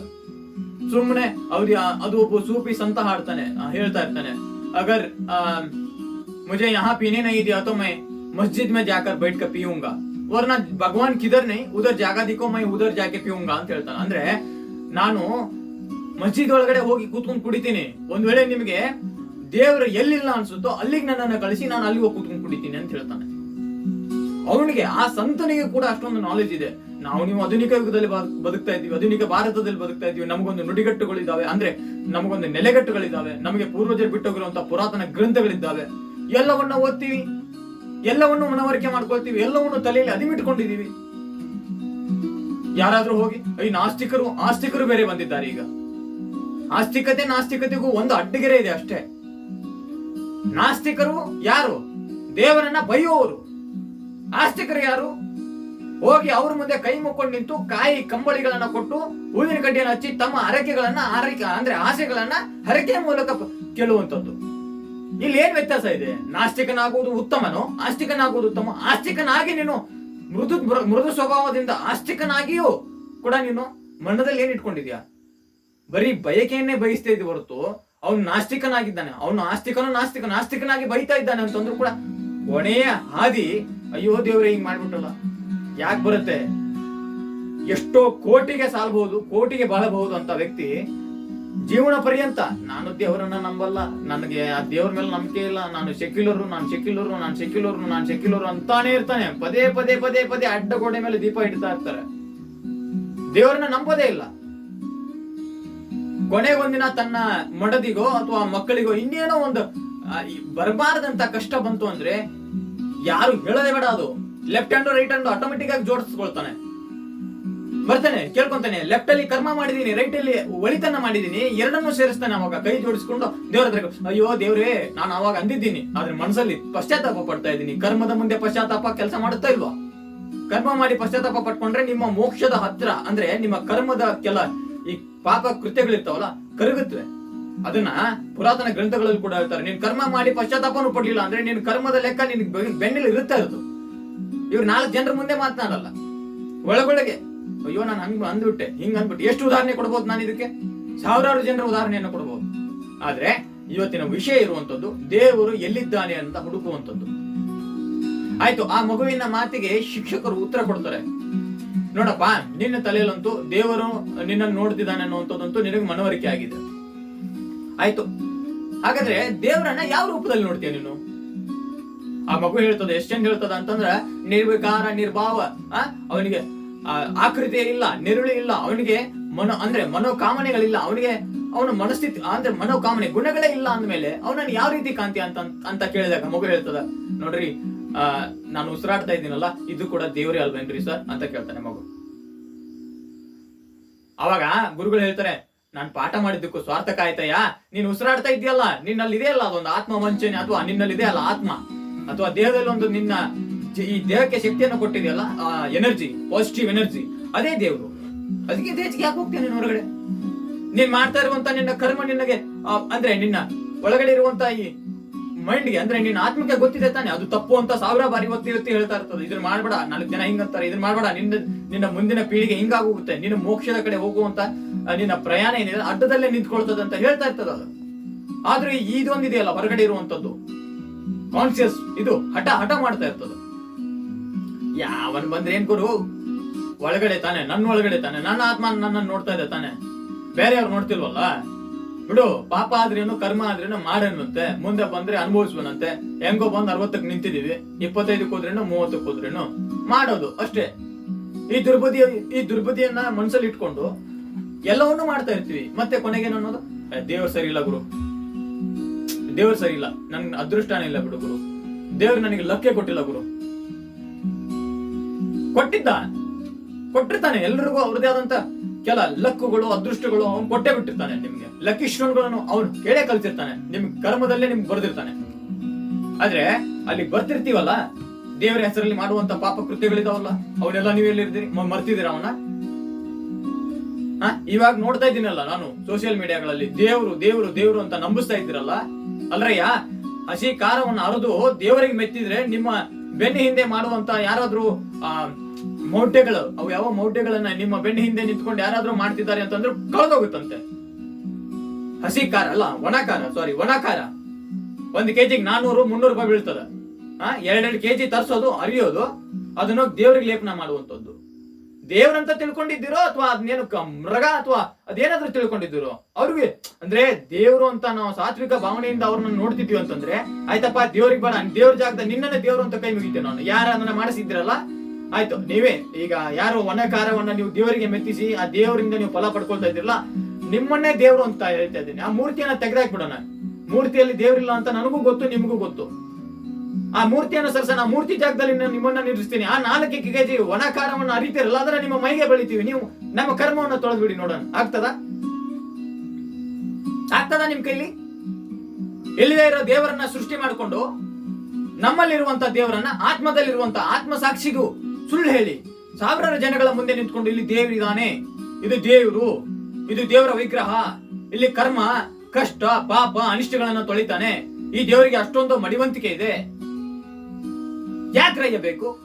S1: ಸುಮ್ಮನೆ ಅವ್ರ ಅದು ಒಬ್ಬ ಸೂಪಿ ಸಂತ ಹಾಡ್ತಾನೆ ಹೇಳ್ತಾ ಇರ್ತಾನೆ, ಅಗರ್ ಮುಜೆ ಯಹಾ ಪೀನೆ ನಹೀ ಅಥವಾ ತೋ ಮೈ ಮಸ್ಜಿದ್ ಮೇ ಜಾಕರ್ ಬೈಟ್ ಕ ಪೀಯೂಂಗಾ. ವರ್ನ ಭಗವಾನ್ ಕಿದರ್ ನೈ, ಉದರ್ ಜಾಗ ದಿಕ್ಕೋ ಮೈ ಉದರ್ ಜಾಕೆ ಪೀಯೂಂಗಾ ಅಂತ ಹೇಳ್ತಾನೆ. ಅಂದ್ರೆ ನಾನು ಮಸ್ಜಿದ್ ಒಳಗಡೆ ಹೋಗಿ ಕೂತ್ಕೊಂಡು ಕುಡಿತೀನಿ. ಒಂದ್ ವೇಳೆ ನಿಮಗೆ ದೇವ್ರ ಎಲ್ಲಿಲ್ಲ ಅನ್ಸುತ್ತೋ ಅಲ್ಲಿಗೆ ನನ್ನನ್ನು ಕಳಿಸಿ ನಾನು ಅಲ್ಲಿ ಹೋಗಿ ಕೂತ್ಕೊಂಡು ಕುಡಿತೀನಿ ಅಂತ ಹೇಳ್ತಾನೆ. ಅವನಿಗೆ ಆ ಸಂತನಿಗೆ ಕೂಡ ಅಷ್ಟೊಂದು ನಾಲೆಜ್ ಇದೆ. ನಾವು ನೀವು ಆಧುನಿಕ ಯುಗದಲ್ಲಿ ಬದುಕ್ತಾ ಇದ್ದೀವಿ, ಆಧುನಿಕ ಭಾರತದಲ್ಲಿ ಬದುಕ್ತಾ ಇದ್ದೀವಿ, ನಮಗೊಂದು ನುಡಿಗಟ್ಟುಗಳಿದ್ದಾವೆ. ಅಂದ್ರೆ ನಮಗೊಂದು ನೆಲೆಗಟ್ಟುಗಳಿದ್ದಾವೆ. ನಮಗೆ ಪೂರ್ವಜರು ಬಿಟ್ಟೋಗಿರುವಂತಹ ಪುರಾತನ ಗ್ರಂಥಗಳಿದ್ದಾವೆ. ಎಲ್ಲವನ್ನ ಓದ್ತೀವಿ, ಎಲ್ಲವನ್ನು ಮನವರಿಕೆ ಮಾಡ್ಕೊಳ್ತೀವಿ, ಎಲ್ಲವನ್ನು ತಲೆಯಲ್ಲಿ ಅದಿಮಿಟ್ಕೊಂಡಿದೀವಿ ಯಾರಾದ್ರೂ ಹೋಗಿ ಈ ನಾಸ್ತಿಕರು, ಆಸ್ತಿಕರು ಬೇರೆ ಬಂದಿದ್ದಾರೆ ಈಗ. ಆಸ್ತಿಕತೆ ನಾಸ್ತಿಕತೆಗೂ ಒಂದು ಅಡ್ಡಗೆರೆ ಇದೆ ಅಷ್ಟೇ. ನಾಸ್ತಿಕರು ಯಾರು? ದೇವರನ್ನ ಬೈಯುವವರು ಆಸ್ತಿಕರು ಯಾರು? ಹೋಗಿ ಅವ್ರ ಮುಂದೆ ಕೈ ಮುಕ್ಕೊಂಡು ನಿಂತು ಕಾಯಿ ಕಂಬಳಿಗಳನ್ನ ಕೊಟ್ಟು ಹೂವಿನ ಕಡ್ಡಿಯನ್ನು ಹಚ್ಚಿ ತಮ್ಮ ಹರಕೆಗಳನ್ನ ಹರಕೆ ಅಂದ್ರೆ ಆಸೆಗಳನ್ನ ಹರಕೆ ಮೂಲಕ ಕೇಳುವಂತದ್ದು ಇಲ್ಲಿ ಏನ್ ವ್ಯತ್ಯಾಸ ಇದೆ? ನಾಸ್ತಿಕನಾಗುವುದು ಉತ್ತಮನೋ? ಆಸ್ತಿಕನಾಗುವುದು ಉತ್ತಮ? ಆಸ್ತಿಕನಾಗಿ ನೀನು ಮೃದು ಮೃದು ಸ್ವಭಾವದಿಂದ ಆಸ್ತಿಕನಾಗಿಯೂ ಕೂಡ ನೀನು ಮನದಲ್ಲಿ ಏನ್ ಇಟ್ಕೊಂಡಿದ್ಯಾ? ಬರೀ ಬಯಕೆಯನ್ನೇ ಬಯಸ್ತಾ ಇದ್ದ ಹೊರತು ಅವನು ನಾಸ್ತಿಕನಾಗಿದ್ದಾನೆ. ಅವನು ಆಸ್ತಿಕನು ನಾಸ್ತಿಕ ನಾಸ್ತಿಕನಾಗಿ ಬೈತಾ ಇದ್ದಾನೆ ಅಂತಂದ್ರು ಕೂಡ ಕೊನೆಯ ಹಾದಿ, ಅಯ್ಯೋ ದೇವ್ರೆ, ಹಿಂಗ್ ಮಾಡ್ಬಿಟ್ಟಲ್ಲ. ಯಾಕೆ ಬರುತ್ತೆ? ಎಷ್ಟೋ ಕೋಟಿಗೆ ಸಾಲ್ಬಹುದು ಕೋಟಿಗೆ ಬಾಳಬಹುದು ಅಂತ ವ್ಯಕ್ತಿ ಜೀವನ ಪರ್ಯಂತ. ನಾನು ದೇವರನ್ನ ನಂಬಲ್ಲ, ನನಗೆ ಆ ದೇವ್ರ ಮೇಲೆ ನಂಬಿಕೆ ಇಲ್ಲ, ನಾನು ಸೆಕ್ಯುಲರು ನಾನು ಸೆಕ್ಯುಲರು ನಾನು ಸೆಕ್ಯುಲರು ನಾನು ಸೆಕ್ಯುಲರು ಅಂತಾನೆ ಇರ್ತಾನೆ. ಪದೇ ಪದೇ ಪದೇ ಪದೇ ಅಡ್ಡ ಗೋಡೆ ಮೇಲೆ ದೀಪ ಇಡ್ತಾ ಇರ್ತಾರೆ. ದೇವರನ್ನ ನಂಬೋದೇ ಇಲ್ಲ. ಕೊನೆಗೊಂದಿನ ತನ್ನ ಮಡದಿಗೋ ಅಥವಾ ಮಕ್ಕಳಿಗೋ ಇನ್ನೇನೋ ಒಂದು ಬರಬಾರದಂತ ಕಷ್ಟ ಬಂತು ಅಂದ್ರೆ ಯಾರು ಹೇಳದೆ ಬೇಡ ಅದು. Left hand right hand automatic ಆಗಿ ಜೋಡಿಸ್ಕೊಳ್ತಾನೆ. ಬರ್ತಾನೆ, ಕೇಳ್ಕೊಂತಾನೆ. ಲೆಫ್ಟ್ ಅಲ್ಲಿ ಕರ್ಮ ಮಾಡಿದೀನಿ ರೈಟ್ ಅಲ್ಲಿ ಒಳಿತನ ಮಾಡಿದೀನಿ, ಎರಡನ್ನೂ ಸೇರಿಸ್ತಾನೆ ಅವಾಗ, ಕೈ ಜೋಡಿಸ್ಕೊಂಡು, ದೇವ್ರ ಹತ್ರ ಅಯ್ಯೋ ದೇವ್ರೇ, ನಾನು ಅವಾಗ ಅಂದಿದ್ದೀನಿ, ಆದ್ರೆ ಮನಸ್ಸಲ್ಲಿ ಪಶ್ಚಾತ್ತಾಪ ಪಡ್ತಾ ಇದ್ದೀನಿ. ಕರ್ಮದ ಮುಂದೆ ಪಶ್ಚಾತ್ತಾಪ ಕೆಲಸ ಮಾಡುತ್ತಾ ಇಲ್ವಾ? ಕರ್ಮ ಮಾಡಿ ಪಶ್ಚಾತ್ತಾಪ ಪಟ್ಕೊಂಡ್ರೆ ನಿಮ್ಮ ಮೋಕ್ಷದ ಹತ್ರ, ಅಂದ್ರೆ ನಿಮ್ಮ ಕರ್ಮದ ಕೆಲ ಈ ಪಾಪ ಕೃತ್ಯಗಳಿರ್ತಾವಲ್ಲ, ಕರಗುತ್ತವೆ. ಅದನ್ನ ಪುರಾತನ ಗ್ರಂಥಗಳಲ್ಲಿ ಕೂಡ ಹೇಳ್ತಾರೆ, ನೀನ್ ಕರ್ಮ ಮಾಡಿ ಪಶ್ಚಾತ್ತಾಪನೂ ಪಡ್ಲಿಲ್ಲ, ಅಂದ್ರೆ ನಿನ್ ಕರ್ಮದ ಲೆಕ್ಕ ನಿನ್ ಬೆನ್ನಲ್ಲಿ ಇರುತ್ತೆ ಇರೋದು. ಇವ್ರು ನಾಲ್ಕು ಜನರ ಮುಂದೆ ಮಾತನಾಡಲ್ಲ. ಒಳಗೊಳಗೆ, ಅಯ್ಯೋ, ನಾನು ಹಂಗ್ ಅಂದ್ಬಿಟ್ಟೆ, ಹಿಂಗ್ ಅಂದ್ಬಿಟ್ಟು. ಎಷ್ಟು ಉದಾಹರಣೆ ಕೊಡ್ಬೋದು ನಾನು ಇದಕ್ಕೆ? ಸಾವಿರಾರು ಜನರ ಉದಾಹರಣೆಯನ್ನು ಕೊಡ್ಬೋದು. ಆದ್ರೆ, ಇವತ್ತಿನ ವಿಷಯ ಇರುವಂತದ್ದು ದೇವರು ಎಲ್ಲಿದ್ದಾನೆ ಅಂತ ಹುಡುಕುವಂಥದ್ದು. ಆಯ್ತು, ಆ ಮಗುವಿನ ಮಾತಿಗೆ ಶಿಕ್ಷಕರು ಉತ್ತರ ಕೊಡ್ತಾರೆ. ನೋಡಪ್ಪ, ನಿನ್ನ ತಲೆಯಲ್ಲಂತೂ ದೇವರು ನಿನ್ನನ್ನು ನೋಡ್ತಿದ್ದಾನೆ ಅನ್ನುವಂಥದ್ದಂತೂ ನಿನಗೆ ಮನವರಿಕೆ ಆಗಿದೆ. ಆಯ್ತು, ಹಾಗಾದ್ರೆ ದೇವರನ್ನ ಯಾವ ರೂಪದಲ್ಲಿ ನೋಡ್ತೀಯ ನೀನು? ಆ ಮಗು ಹೇಳ್ತದೆ, ಎಷ್ಟ್ ಚಂದ ಹೇಳ್ತದ ಅಂತಂದ್ರ, ನಿರ್ವಿಕಾರ, ನಿರ್ಭಾವ, ಆ, ಅವನಿಗೆ ಆಕೃತಿ ಇಲ್ಲ, ನಿರುಳಿ ಇಲ್ಲ, ಅವನಿಗೆ ಮನೋ, ಅಂದ್ರೆ ಮನೋಕಾಮನೆಗಳಿಲ್ಲ, ಅವನಿಗೆ ಅವನ ಮನಸ್ಥಿತಿ, ಅಂದ್ರೆ ಮನೋಕಾಮನೆ, ಗುಣಗಳೇ ಇಲ್ಲ ಅಂದ್ಮೇಲೆ ಅವನನ್ನು ಯಾವ ರೀತಿ ಕಾಂತಿ ಅಂತ ಅಂತ ಕೇಳಿದಾಗ ಮಗು ಹೇಳ್ತದ, ನೋಡ್ರಿ, ಆ, ನಾನು ಉಸಿರಾಡ್ತಾ ಇದ್ದೀನಲ್ಲ, ಇದು ಕೂಡ ದೇವರೇ ಅಲ್ವೇನ್ರಿ ಸರ್ ಅಂತ ಕೇಳ್ತಾನೆ ಮಗು. ಅವಾಗ ಗುರುಗಳು ಹೇಳ್ತಾರೆ, ನಾನ್ ಪಾಠ ಮಾಡಿದ್ದಕ್ಕೂ ಸ್ವಾರ್ಥಕ ಆಯ್ತಯ್ಯ ನೀನ್ ಉಸಿರಾಡ್ತಾ ಇದೆಯಲ್ಲ ನಿನ್ನಲ್ಲಿ ಇದೆಯಲ್ಲ ಅದೊಂದು ಆತ್ಮ ವಂಚನೆ, ಅಥವಾ ನಿನ್ನಲ್ಲಿ ಇದೆ ಅಲ್ಲ ಆತ್ಮ. ಅಥವಾ ದೇಹದಲ್ಲಿ ಒಂದು ನಿನ್ನ ಈ ದೇಹಕ್ಕೆ ಶಕ್ತಿಯನ್ನು ಕೊಟ್ಟಿದೆಯಲ್ಲ, ಆ ಎನರ್ಜಿ ಪಾಸಿಟಿವ್ ಎನರ್ಜಿ ಅದೇ ದೇವರು. ಅದಕ್ಕೆ ದೇಹಕ್ಕೆ ಯಾಕೆ ಹೋಗ್ತೇನೆ ನೀನು ಹೊರಗಡೆ? ನೀನ್ ಮಾಡ್ತಾ ಇರುವಂತ ನಿನ್ನ ಕರ್ಮ ನಿನಗೆ ಅಂದ್ರೆ ನಿನ್ನ ಒಳಗಡೆ ಇರುವಂತ ಈ ಮೈಂಡ್ಗೆ ಅಂದ್ರೆ ನಿನ್ನ ಆತ್ಮಕ್ಕೆ ಗೊತ್ತಿದೆ ತಾನೆ. ಅದು ತಪ್ಪು ಅಂತ ಸಾವಿರ ಬಾರಿ ಒತ್ತಿ ಹೇಳ್ತಾ ಇರ್ತದೆ. ಇದನ್ನ ಮಾಡ್ಬೇಡ, ನಾಲ್ಕು ಜನ ಹಿಂಗಂತಾರೆ. ಇದನ್ನ ಮಾಡ್ಬೇಡ, ನಿನ್ನ ನಿನ್ನ ಮುಂದಿನ ಪೀಳಿಗೆ ಹಿಂಗಾಗೋಗುತ್ತೆ. ನಿನ್ನ ಮೋಕ್ಷದ ಕಡೆ ಹೋಗುವಂತ ನಿನ್ನ ಪ್ರಯಾಣ ಏನಿದೆ, ಅಡ್ಡದಲ್ಲೇ ನಿಂತ್ಕೊಳ್ತದೆ ಅಂತ ಹೇಳ್ತಾ ಇರ್ತದ ಅದು ಆದ್ರೆ ಇದೊಂದಿದೆಯಲ್ಲ, ಹೊರಗಡೆ ಇರುವಂತದ್ದು. ಕಾನ್ಸಿಯಸ್ ಇದು ಹಠ ಹಠ ಮಾಡ್ತಾ ಇರ್ತದೆ. ಯಾವನ್ ಬಂದ್ರೆ ಏನ್ ಗುರು? ಒಳಗಡೆ ತಾನೆ, ನನ್ನ ಒಳಗಡೆ ತಾನೆ, ನನ್ನ ಆತ್ಮ ನನ್ನ ನೋಡ್ತಾ ಇದೆ ತಾನೆ. ಬೇರೆಯವ್ರು ನೋಡ್ತಿಲ್ವಲ್ಲ? ಬಿಡು, ಪಾಪ ಆದ್ರೇನು, ಕರ್ಮ ಆದ್ರೇನು ಮಾಡೇನಂತೆ, ಮುಂದೆ ಬಂದ್ರೆ ಅನುಭವಿಸ್ಬನಂತೆ ಹೆಂಗೋ ಬಂದ್ ಅರವತ್ತಕ್ಕೆ ನಿಂತಿದೀವಿ ಇಪ್ಪತ್ತೈದಕ್ಕೆ ಹೋದ್ರೇನು, ಮೂವತ್ತಕ್ಕೆ ಹೋದ್ರೇನು, ಮಾಡೋದು ಅಷ್ಟೇ. ಈ ದುರ್ಬುದಿಯ ಈ ದುರ್ಬುದಿಯನ್ನ ಮನ್ಸಲ್ಲಿ ಇಟ್ಕೊಂಡು ಎಲ್ಲವನ್ನೂ ಮಾಡ್ತಾ ಇರ್ತೀವಿ. ಮತ್ತೆ ಕೊನೆಗೇನು ಅನ್ನೋದು? ದೇವ್ರು ಸರಿ ಇಲ್ಲ ಗುರು. ದೇವ್ರು ಸರಿ ಇಲ್ಲ. ನನ್ ಅದೃಷ್ಟನೇ ಇಲ್ಲ ಬಿಡು ಗುರು. ದೇವ್ರು ನನಗೆ ಲಕ್ಕೆ ಕೊಟ್ಟಿಲ್ಲ ಗುರು. ಕೊಟ್ಟಿದ್ದ. ಕೊಟ್ಟಿರ್ತಾನೆ, ಎಲ್ರಿಗೂ ಅವ್ರದೇ ಆದಂತ ಕೆಲ ಲಕ್ಕುಗಳು, ಅದೃಷ್ಟಗಳು ಅವನು ಕೊಟ್ಟೆ ಬಿಟ್ಟಿರ್ತಾನೆ ನಿಮ್ಗೆ. ಲಕ್ಕಿ ಸ್ಟೋನ್ಗಳನ್ನು ಅವನು ಕೇಳೇ ಕಲ್ತಿರ್ತಾನೆ. ನಿಮ್ ಕರ್ಮದಲ್ಲೇ ನಿಮ್ಗೆ ಬರ್ದಿರ್ತಾನೆ. ಆದ್ರೆ ಅಲ್ಲಿ ಬರ್ತಿರ್ತೀವಲ್ಲ, ದೇವರ ಹೆಸರಲ್ಲಿ ಮಾಡುವಂತ ಪಾಪ ಕೃತ್ಯಗಳಿದಾವಲ್ಲ, ಅವನ್ನೆಲ್ಲ ನೀವು ಎಲ್ಲಿರ್ತೀರಿ ಮರ್ತಿದ್ದೀರ ಅವನ ಇವಾಗ ನೋಡ್ತಾ ಇದ್ದೀನಲ್ಲ ನಾನು ಸೋಷಿಯಲ್ ಮೀಡಿಯಾಗಳಲ್ಲಿ ದೇವರು ದೇವರು ದೇವರು ಅಂತ ನಂಬಿಸ್ತಾ ಇದ್ದೀರಲ್ಲ ಅಲ್ರಯ್ಯ, ಹಸಿ ಖಾರವನ್ನು ಅರದು ದೇವರಿಗೆ ಮೆತ್ತಿದ್ರೆ ನಿಮ್ಮ ಬೆನ್ನ ಹಿಂದೆ ಮಾಡುವಂತ ಯಾರಾದ್ರೂ, ಆ, ಮೌಢ್ಯಗಳು, ಅವು ಯಾವ ಮೌಢ್ಯಗಳನ್ನ ನಿಮ್ಮ ಬೆನ್ನ ಹಿಂದೆ ನಿಂತ್ಕೊಂಡು ಯಾರಾದ್ರೂ ಮಾಡ್ತಿದ್ದಾರೆ ಅಂತಂದ್ರೆ ಕಳೆದೋಗುತ್ತಂತೆ. ಹಸಿ ಖಾರ ಅಲ್ಲ ಒಣ ಖಾರ ಸಾರಿ ಒಣ ಖಾರ ಒಂದ್ ಕೆಜಿಗೆ ನಾನೂರು, ಮುನ್ನೂರು ರೂಪಾಯಿ ಬೀಳ್ತದೆ. ಆ, ಎರಡೆರಡು ಕೆಜಿ ತರ್ಸೋದು, ಅರಿಯೋದು, ಅದನ್ನ ದೇವ್ರಿಗೆ ಲೇಪನ ಮಾಡುವಂತದ್ದು ದೇವ್ರಂತ ತಿಳ್ಕೊಂಡಿದ್ದೀರೋ ಅಥವಾ ಅದ್ನೇನು ಮೃಗ ಅಥವಾ ಅದೇನಾದ್ರೂ ತಿಳ್ಕೊಂಡಿದ್ದೀರೋ? ಅವ್ರಿಗೆ, ಅಂದ್ರೆ ದೇವ್ರು ಅಂತ ನಾವು ಸಾತ್ವಿಕ ಭಾವನೆಯಿಂದ ಅವ್ರನ್ನ ನೋಡ್ತಿದ್ವಿ ಅಂತಂದ್ರೆ, ಆಯ್ತಪ್ಪ, ದೇವ್ರಿಗೆ ಬೇಡ ದೇವ್ರ ಜಾಗದ ನಿನ್ನನ್ನ ದೇವ್ರು ಅಂತ ಕೈ ಮುಗಿತೇನೆ ನಾನು. ಯಾರ ಅದನ್ನ ಮಾಡಿಸಿದ್ರಲ್ಲ ಆಯ್ತು, ನೀವೇ, ಈಗ ಯಾರು ವನಕಾರವನ್ನ ನೀವು ದೇವರಿಗೆ ಮೆತ್ತಿಸಿ, ಆ ದೇವರಿಂದ ನೀವು ಫಲ ಪಡ್ಕೊಳ್ತಾ ಇದ್ದಿರಲ್ಲ, ನಿಮ್ಮನ್ನೇ ದೇವ್ರು ಅಂತ ಹೇಳ್ತಾ ಇದ್ದೀನಿ. ಆ ಮೂರ್ತಿಯನ್ನ ತೆಗೆದಾಕ್ಬಿಡೋಣ. ಮೂರ್ತಿಯಲ್ಲಿ ದೇವ್ರಿಲ್ಲ ಅಂತ ನನಗೂ ಗೊತ್ತು, ನಿಮಗೂ ಗೊತ್ತು. ಆ ಮೂರ್ತಿಯನ್ನು ಸರಿಸೋಣ ಮೂರ್ತಿ ಜಾಗದಲ್ಲಿ ನಾನು ನಿಮ್ಮನ್ನ ನಿಲ್ಲಿಸ್ತೀನಿ. ಆ ನಾಲ್ಕು ಕೆಜಿ ಒಣಕಾರವನ್ನು ಅರಿತಿರಲ್ಲ ಅದರ ನಿಮ್ಮ ಮೈಗೆ ಬೆಳಿತೀವಿ. ನೀವು ನಮ್ಮ ಕರ್ಮವನ್ನು ತೊಳೆದ್ಬಿಡಿ ನೋಡೋಣ. ಆಗ್ತದ? ಆಗ್ತದ ನಿಮ್ ಕೈಲಿ? ಎಲ್ಲಿದೆ ಇರೋ ದೇವರನ್ನ ಸೃಷ್ಟಿ ಮಾಡಿಕೊಂಡು ನಮ್ಮಲ್ಲಿರುವಂತ ದೇವರನ್ನ ಆತ್ಮದಲ್ಲಿರುವಂತ ಆತ್ಮ ಸಾಕ್ಷಿಗೂ ಸುಳ್ಳು ಹೇಳಿ. ಸಾವಿರಾರು ಜನಗಳ ಮುಂದೆ ನಿಂತ್ಕೊಂಡು ಇಲ್ಲಿ ದೇವರಿದಾನೆ ಇದು ದೇವರು. ಇದು ದೇವರ ವಿಗ್ರಹ. ಇಲ್ಲಿ ಕರ್ಮ, ಕಷ್ಟ, ಪಾಪ, ಅನಿಷ್ಟಗಳನ್ನ ತೊಳಿತಾನೆ. ಈ ದೇವರಿಗೆ ಅಷ್ಟೊಂದು ಮಡಿವಂತಿಕೆ ಇದೆ. ಯಾಕ್ರಯ್ಯ ಬೇಕು.